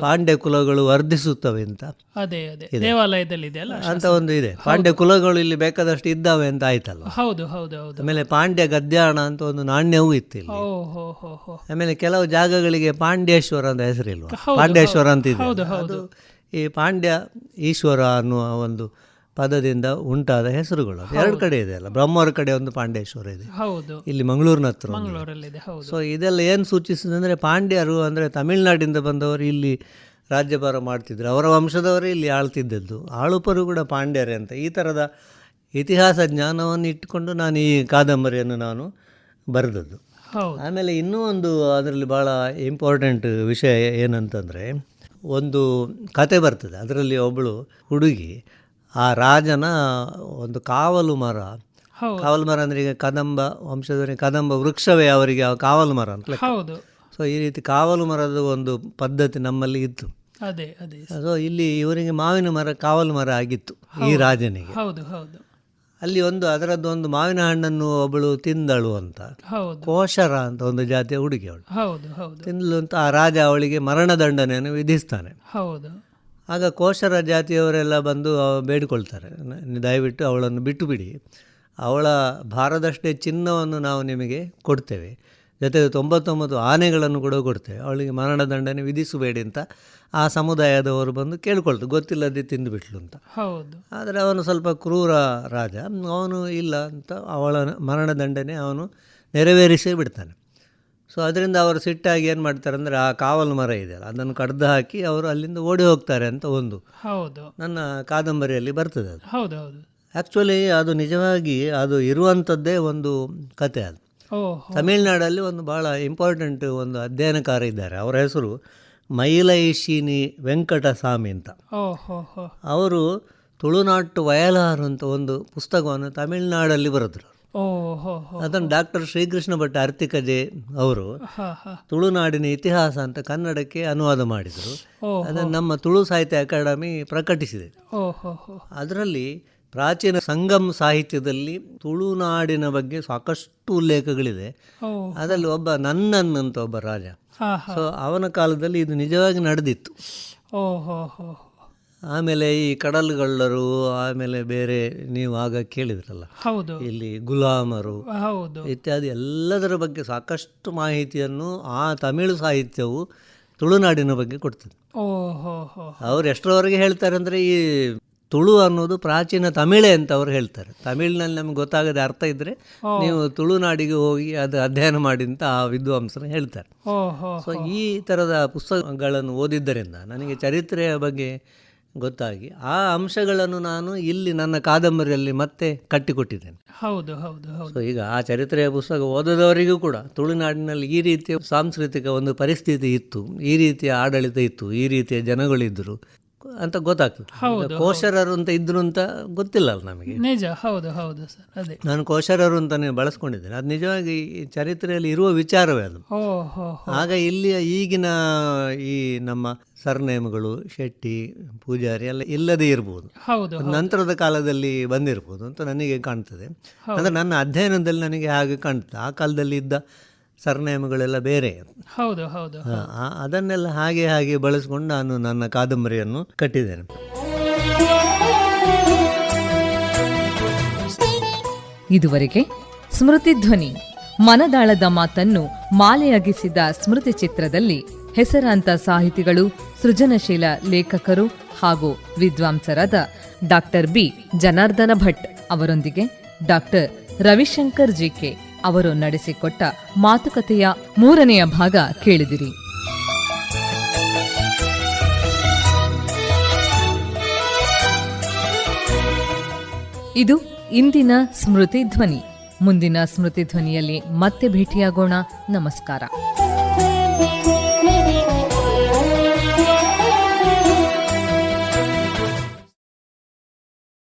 C: ಪಾಂಡ್ಯ ಕುಲಗಳು ವರ್ಧಿಸುತ್ತವೆ ಅಂತ.
B: ಅದೇ ಅದೇ. ದೇವಾಲಯದಲ್ಲಿ
C: ಅಂತ ಒಂದು ಇದೆ. ಪಾಂಡ್ಯ ಕುಲಗಳು ಇಲ್ಲಿ ಬೇಕಾದಷ್ಟು ಇದ್ದಾವೆ ಅಂತ ಆಯ್ತಲ್ಲ
B: ಹೌದು ಹೌದು ಹೌದು.
C: ಆಮೇಲೆ ಪಾಂಡ್ಯ ಗದ್ಯಾಣ ಅಂತ ಒಂದು ನಾಣ್ಯವೂ ಇತ್ತು ಇಲ್ಲಿ. ಆಮೇಲೆ ಕೆಲವು ಜಾಗಗಳಿಗೆ ಪಾಂಡ್ಯೇಶ್ವರ ಅಂತ ಹೆಸರಿಲ್ವಾ? ಪಾಂಡ್ಯೇಶ್ವರ ಅಂತ ಇದೆ ಅದು ಈ ಪಾಂಡ್ಯ ಈಶ್ವರ ಅನ್ನುವ ಒಂದು ಪದದಿಂದ ಉಂಟಾದ ಹೆಸರುಗಳು. ಎರಡು ಕಡೆ ಇದೆ ಅಲ್ಲ. ಬ್ರಹ್ಮರ ಕಡೆ ಒಂದು ಪಾಂಡೇಶ್ವರ ಇದೆ.
B: ಹೌದು.
C: ಇಲ್ಲಿ ಮಂಗಳೂರಿನ ಹತ್ರ ಸೊ ಇದೆಲ್ಲ ಏನು ಸೂಚಿಸಿದೆ ಅಂದರೆ ಪಾಂಡ್ಯರು ಅಂದರೆ ತಮಿಳುನಾಡಿಂದ ಬಂದವರು ಇಲ್ಲಿ ರಾಜ್ಯಭಾರ ಮಾಡ್ತಿದ್ರು. ಅವರ ವಂಶದವರೇ ಇಲ್ಲಿ ಆಳ್ತಿದ್ದದ್ದು. ಆಳುಪರು ಕೂಡ ಪಾಂಡ್ಯರೇ ಅಂತ. ಈ ಥರದ ಇತಿಹಾಸ ಜ್ಞಾನವನ್ನು ಇಟ್ಟುಕೊಂಡು ನಾನು ಈ ಕಾದಂಬರಿಯನ್ನು ನಾನು ಬರೆದದ್ದು. ಆಮೇಲೆ ಇನ್ನೂ ಒಂದು ಅದರಲ್ಲಿ ಭಾಳ ಇಂಪಾರ್ಟೆಂಟ್ ವಿಷಯ ಏನಂತಂದರೆ ಒಂದು ಕತೆ ಬರ್ತದೆ. ಅದರಲ್ಲಿ ಒಬ್ಬಳು ಹುಡುಗಿ ಆ ರಾಜನ ಒಂದು ಕಾವಲು ಮರ. ಕಾವಲು ಮರ ಅಂದರೆ ಈಗ ಕದಂಬ ವಂಶದವರಿಗೆ ಕದಂಬ ವೃಕ್ಷವೇ ಅವರಿಗೆ ಕಾವಲು ಮರ ಅಂತ ಸೊ ಈ ರೀತಿ ಕಾವಲು ಮರದ ಒಂದು ಪದ್ಧತಿ ನಮ್ಮಲ್ಲಿ ಇತ್ತು.
B: ಅದೇ ಅದೇ.
C: ಸೊ ಇಲ್ಲಿ ಇವರಿಗೆ ಮಾವಿನ ಮರ ಕಾವಲು ಮರ ಆಗಿತ್ತು ಈ ರಾಜನಿಗೆ.
B: ಹೌದು ಹೌದು.
C: ಅಲ್ಲಿ ಒಂದು ಅದರದ್ದು ಒಂದು ಮಾವಿನ ಹಣ್ಣನ್ನು ಒಬ್ಬಳು ತಿಂದಳು ಅಂತ. ಕೋಶರ ಅಂತ ಒಂದು ಜಾತಿಯ ಹುಡುಗಿ ಅವಳು. ತಿಂದಳು ಅಂತ ಆ ರಾಜ ಅವಳಿಗೆ ಮರಣದಂಡನೆಯನ್ನು ವಿಧಿಸ್ತಾನೆ.
B: ಹೌದು.
C: ಆಗ ಕೋಶರ ಜಾತಿಯವರೆಲ್ಲ ಬಂದು ಬೇಡಿಕೊಳ್ತಾರೆ. ದಯವಿಟ್ಟು ಅವಳನ್ನು ಬಿಟ್ಟು ಬಿಡಿ. ಅವಳ ಭಾರದಷ್ಟೇ ಚಿನ್ನವನ್ನು ನಾವು ನಿಮಗೆ ಕೊಡ್ತೇವೆ. ಜೊತೆಗೆ ತೊಂಬತ್ತೊಂಬತ್ತು ಆನೆಗಳನ್ನು ಕೂಡ ಕೊಡ್ತೇವೆ. ಅವಳಿಗೆ ಮರಣದಂಡನೆ ವಿಧಿಸಬೇಡಿ ಅಂತ ಆ ಸಮುದಾಯದವರು ಬಂದು ಕೇಳ್ಕೊಳ್ತು. ಗೊತ್ತಿಲ್ಲದೆ ತಿಂದುಬಿಟ್ಲು ಅಂತ.
B: ಹೌದು.
C: ಆದರೆ ಅವನು ಸ್ವಲ್ಪ ಕ್ರೂರ ರಾಜ. ಅವನು ಇಲ್ಲ ಅಂತ ಅವಳ ಮರಣದಂಡನೆ ಅವನು ನೆರವೇರಿಸೇ ಬಿಡ್ತಾನೆ. ಸೊ ಅದರಿಂದ ಅವರು ಸಿಟ್ಟಾಗಿ ಏನು ಮಾಡ್ತಾರೆ ಅಂದರೆ ಆ ಕಾವಲು ಮರ ಇದೆಯಲ್ಲ ಅದನ್ನು ಕಡ್ದು ಹಾಕಿ ಅವರು ಅಲ್ಲಿಂದ ಓಡಿ ಹೋಗ್ತಾರೆ ಅಂತ ಒಂದು
B: ಹೌದು.
C: ನನ್ನ ಕಾದಂಬರಿಯಲ್ಲಿ ಬರ್ತದೆ ಅದು.
B: ಹೌದು ಹೌದು.
C: ಆ್ಯಕ್ಚುಲಿ ಅದು ನಿಜವಾಗಿ ಅದು ಇರುವಂಥದ್ದೇ ಒಂದು ಕತೆ ಅದು. ತಮಿಳ್ನಾಡಲ್ಲಿ ಒಂದು ಭಾಳ ಇಂಪಾರ್ಟೆಂಟ್ ಒಂದು ಅಧ್ಯಯನಕಾರ ಇದ್ದಾರೆ. ಅವರ ಹೆಸರು ಮೈಲೈಶಿನಿ ವೆಂಕಟಸ್ವಾಮಿ ಅಂತ. ಅವರು ತುಳುನಾಟು ವಯಲಾರು ಅಂತ ಒಂದು ಪುಸ್ತಕವನ್ನು ತಮಿಳ್ನಾಡಲ್ಲಿ ಬರೆದ್ರು. ಅದನ್ನು ಡಾಕ್ಟರ್ ಶ್ರೀಕೃಷ್ಣ ಭಟ್ ಅರ್ತಿಕಜೆ ಅವರು ತುಳುನಾಡಿನ ಇತಿಹಾಸ ಅಂತ ಕನ್ನಡಕ್ಕೆ ಅನುವಾದ ಮಾಡಿದರು. ಅದನ್ನು ನಮ್ಮ ತುಳು ಸಾಹಿತ್ಯ ಅಕಾಡೆಮಿ ಪ್ರಕಟಿಸಿದೆ. ಅದರಲ್ಲಿ ಪ್ರಾಚೀನ ಸಂಗಮ್ ಸಾಹಿತ್ಯದಲ್ಲಿ ತುಳುನಾಡಿನ ಬಗ್ಗೆ ಸಾಕಷ್ಟು ಉಲ್ಲೇಖಗಳಿದೆ. ಅದರಲ್ಲಿ ಒಬ್ಬ ನನ್ನನ್ ಅಂತ ಒಬ್ಬ ರಾಜ. ಸೊ ಅವನ ಕಾಲದಲ್ಲಿ ಇದು ನಿಜವಾಗಿ ನಡೆದಿತ್ತು.
B: ಓಹೋ
C: ಆಮೇಲೆ ಈ ಕಡಲ್ಗಳ್ಳರು ಆಮೇಲೆ ಬೇರೆ ನೀವು ಆಗ ಕೇಳಿದ್ರಲ್ಲ.
B: ಹೌದು.
C: ಇಲ್ಲಿ ಗುಲಾಮರು
B: ಹೌದು.
C: ಇತ್ಯಾದಿ ಎಲ್ಲದರ ಬಗ್ಗೆ ಸಾಕಷ್ಟು ಮಾಹಿತಿಯನ್ನು ಆ ತಮಿಳು ಸಾಹಿತ್ಯವು ತುಳುನಾಡಿನ ಬಗ್ಗೆ ಕೊಡ್ತದೆ.
B: ಓಹೋ
C: ಅವ್ರು ಎಷ್ಟರವರೆಗೆ ಹೇಳ್ತಾರೆ ಅಂದರೆ ಈ ತುಳು ಅನ್ನೋದು ಪ್ರಾಚೀನ ತಮಿಳೆ ಅಂತ ಅವ್ರು ಹೇಳ್ತಾರೆ. ತಮಿಳಿನಲ್ಲಿ ನಮ್ಗೆ ಗೊತ್ತಾಗದೆ ಅರ್ಥ ಇದ್ದರೆ ನೀವು ತುಳುನಾಡಿಗೆ ಹೋಗಿ ಅದು ಅಧ್ಯಯನ ಮಾಡಿ ಅಂತ ಆ ವಿದ್ವಾಂಸರು ಹೇಳ್ತಾರೆ. ಸೊ ಈ ಥರದ ಪುಸ್ತಕಗಳನ್ನು ಓದಿದ್ದರಿಂದ ನನಗೆ ಚರಿತ್ರೆಯ ಬಗ್ಗೆ ಗೊತ್ತಾಗಿ. ಆ ಅಂಶಗಳನ್ನು ನಾನು ಇಲ್ಲಿ ನನ್ನ ಕಾದಂಬರಿಯಲ್ಲಿ ಮತ್ತೆ ಕಟ್ಟಿಕೊಟ್ಟಿದ್ದೇನೆ.
B: ಹೌದು ಹೌದು ಹೌದು.
C: ಸೊ ಈಗ ಆ ಚರಿತ್ರೆಯ ಪುಸ್ತಕ ಓದದವರಿಗೂ ಕೂಡ ತುಳುನಾಡಿನಲ್ಲಿ ಈ ರೀತಿಯ ಸಾಂಸ್ಕೃತಿಕ ಒಂದು ಪರಿಸ್ಥಿತಿ ಇತ್ತು. ಈ ರೀತಿಯ ಆಡಳಿತ ಇತ್ತು. ಈ ರೀತಿಯ ಜನಗಳಿದ್ದರು. ಅಂತ ಗೊತ್ತಾಗ್ತದೆ. ಕೋಶರರು ಅಂತ ಇದ್ರು ಅಂತ ಗೊತ್ತಿಲ್ಲ ಅಲ್ಲ ನಮಗೆ.
B: ನಿಜ ಹೌದು ಹೌದು ಸರ್ ಅದೇ.
C: ನಾನು ಕೋಶರರು ಅಂತಾನೆ ಬಳಸ್ಕೊಂಡಿದ್ದೇನೆ. ಅದು ನಿಜವಾಗಿ ಚರಿತ್ರೆಯಲ್ಲಿ ಇರುವ ವಿಚಾರವೇ ಅದು. ಆಗ ಇಲ್ಲಿಯ ಈಗಿನ ಈ ನಮ್ಮ ಸರ್ನೇಮ್ಗಳು ಶೆಟ್ಟಿ ಪೂಜಾರಿ ಎಲ್ಲ ಇಲ್ಲದೇ ಇರ್ಬೋದು.
B: ಹೌದು
C: ನಂತರದ ಕಾಲದಲ್ಲಿ ಬಂದಿರ್ಬೋದು ಅಂತ ನನಗೆ ಕಾಣ್ತದೆ. ಅಂದ್ರೆ ನನ್ನ ಅಧ್ಯಯನದಲ್ಲಿ ನನಗೆ ಹಾಗೆ ಕಾಣ್ತದೆ. ಆ ಕಾಲದಲ್ಲಿ ಇದ್ದ ಸರ್ನೇಮ್ಗಳೆಲ್ಲ ಬೇರೆ.
B: ಹೌದು ಹೌದು
C: ಅದನ್ನೆಲ್ಲ ಹಾಗೆ ಹಾಗೆ ಬಳಸ್ಕೊಂಡು ನಾನು ನನ್ನ ಕಾದಂಬರಿಯನ್ನು ಕಟ್ಟಿದ್ದೇನೆ.
A: ಇದುವರೆಗೆ ಸ್ಮೃತಿ ಧ್ವನಿ ಮನದಾಳದ ಮಾತನ್ನು ಮಾಲೆಯಾಗಿಸಿದ ಸ್ಮೃತಿ ಚಿತ್ರದಲ್ಲಿ ಹೆಸರಾಂತ ಸಾಹಿತಿಗಳು ಸೃಜನಶೀಲ ಲೇಖಕರು ಹಾಗೂ ವಿದ್ವಾಂಸರಾದ ಡಾಕ್ಟರ್ ಬಿ. ಜನಾರ್ದನ ಭಟ್ ಅವರೊಂದಿಗೆ ಡಾಕ್ಟರ್ ರವಿಶಂಕರ್ ಜಿಕೆ ಅವರು ನಡೆಸಿಕೊಟ್ಟ ಮಾತುಕತೆಯ ಮೂರನೆಯ ಭಾಗ ಕೇಳಿದಿರಿ. ಇದು ಇಂದಿನ ಸ್ಮೃತಿ ಧ್ವನಿ. ಮುಂದಿನ ಸ್ಮೃತಿ ಧ್ವನಿಯಲ್ಲಿ ಮತ್ತೆ ಭೇಟಿಯಾಗೋಣ. ನಮಸ್ಕಾರ.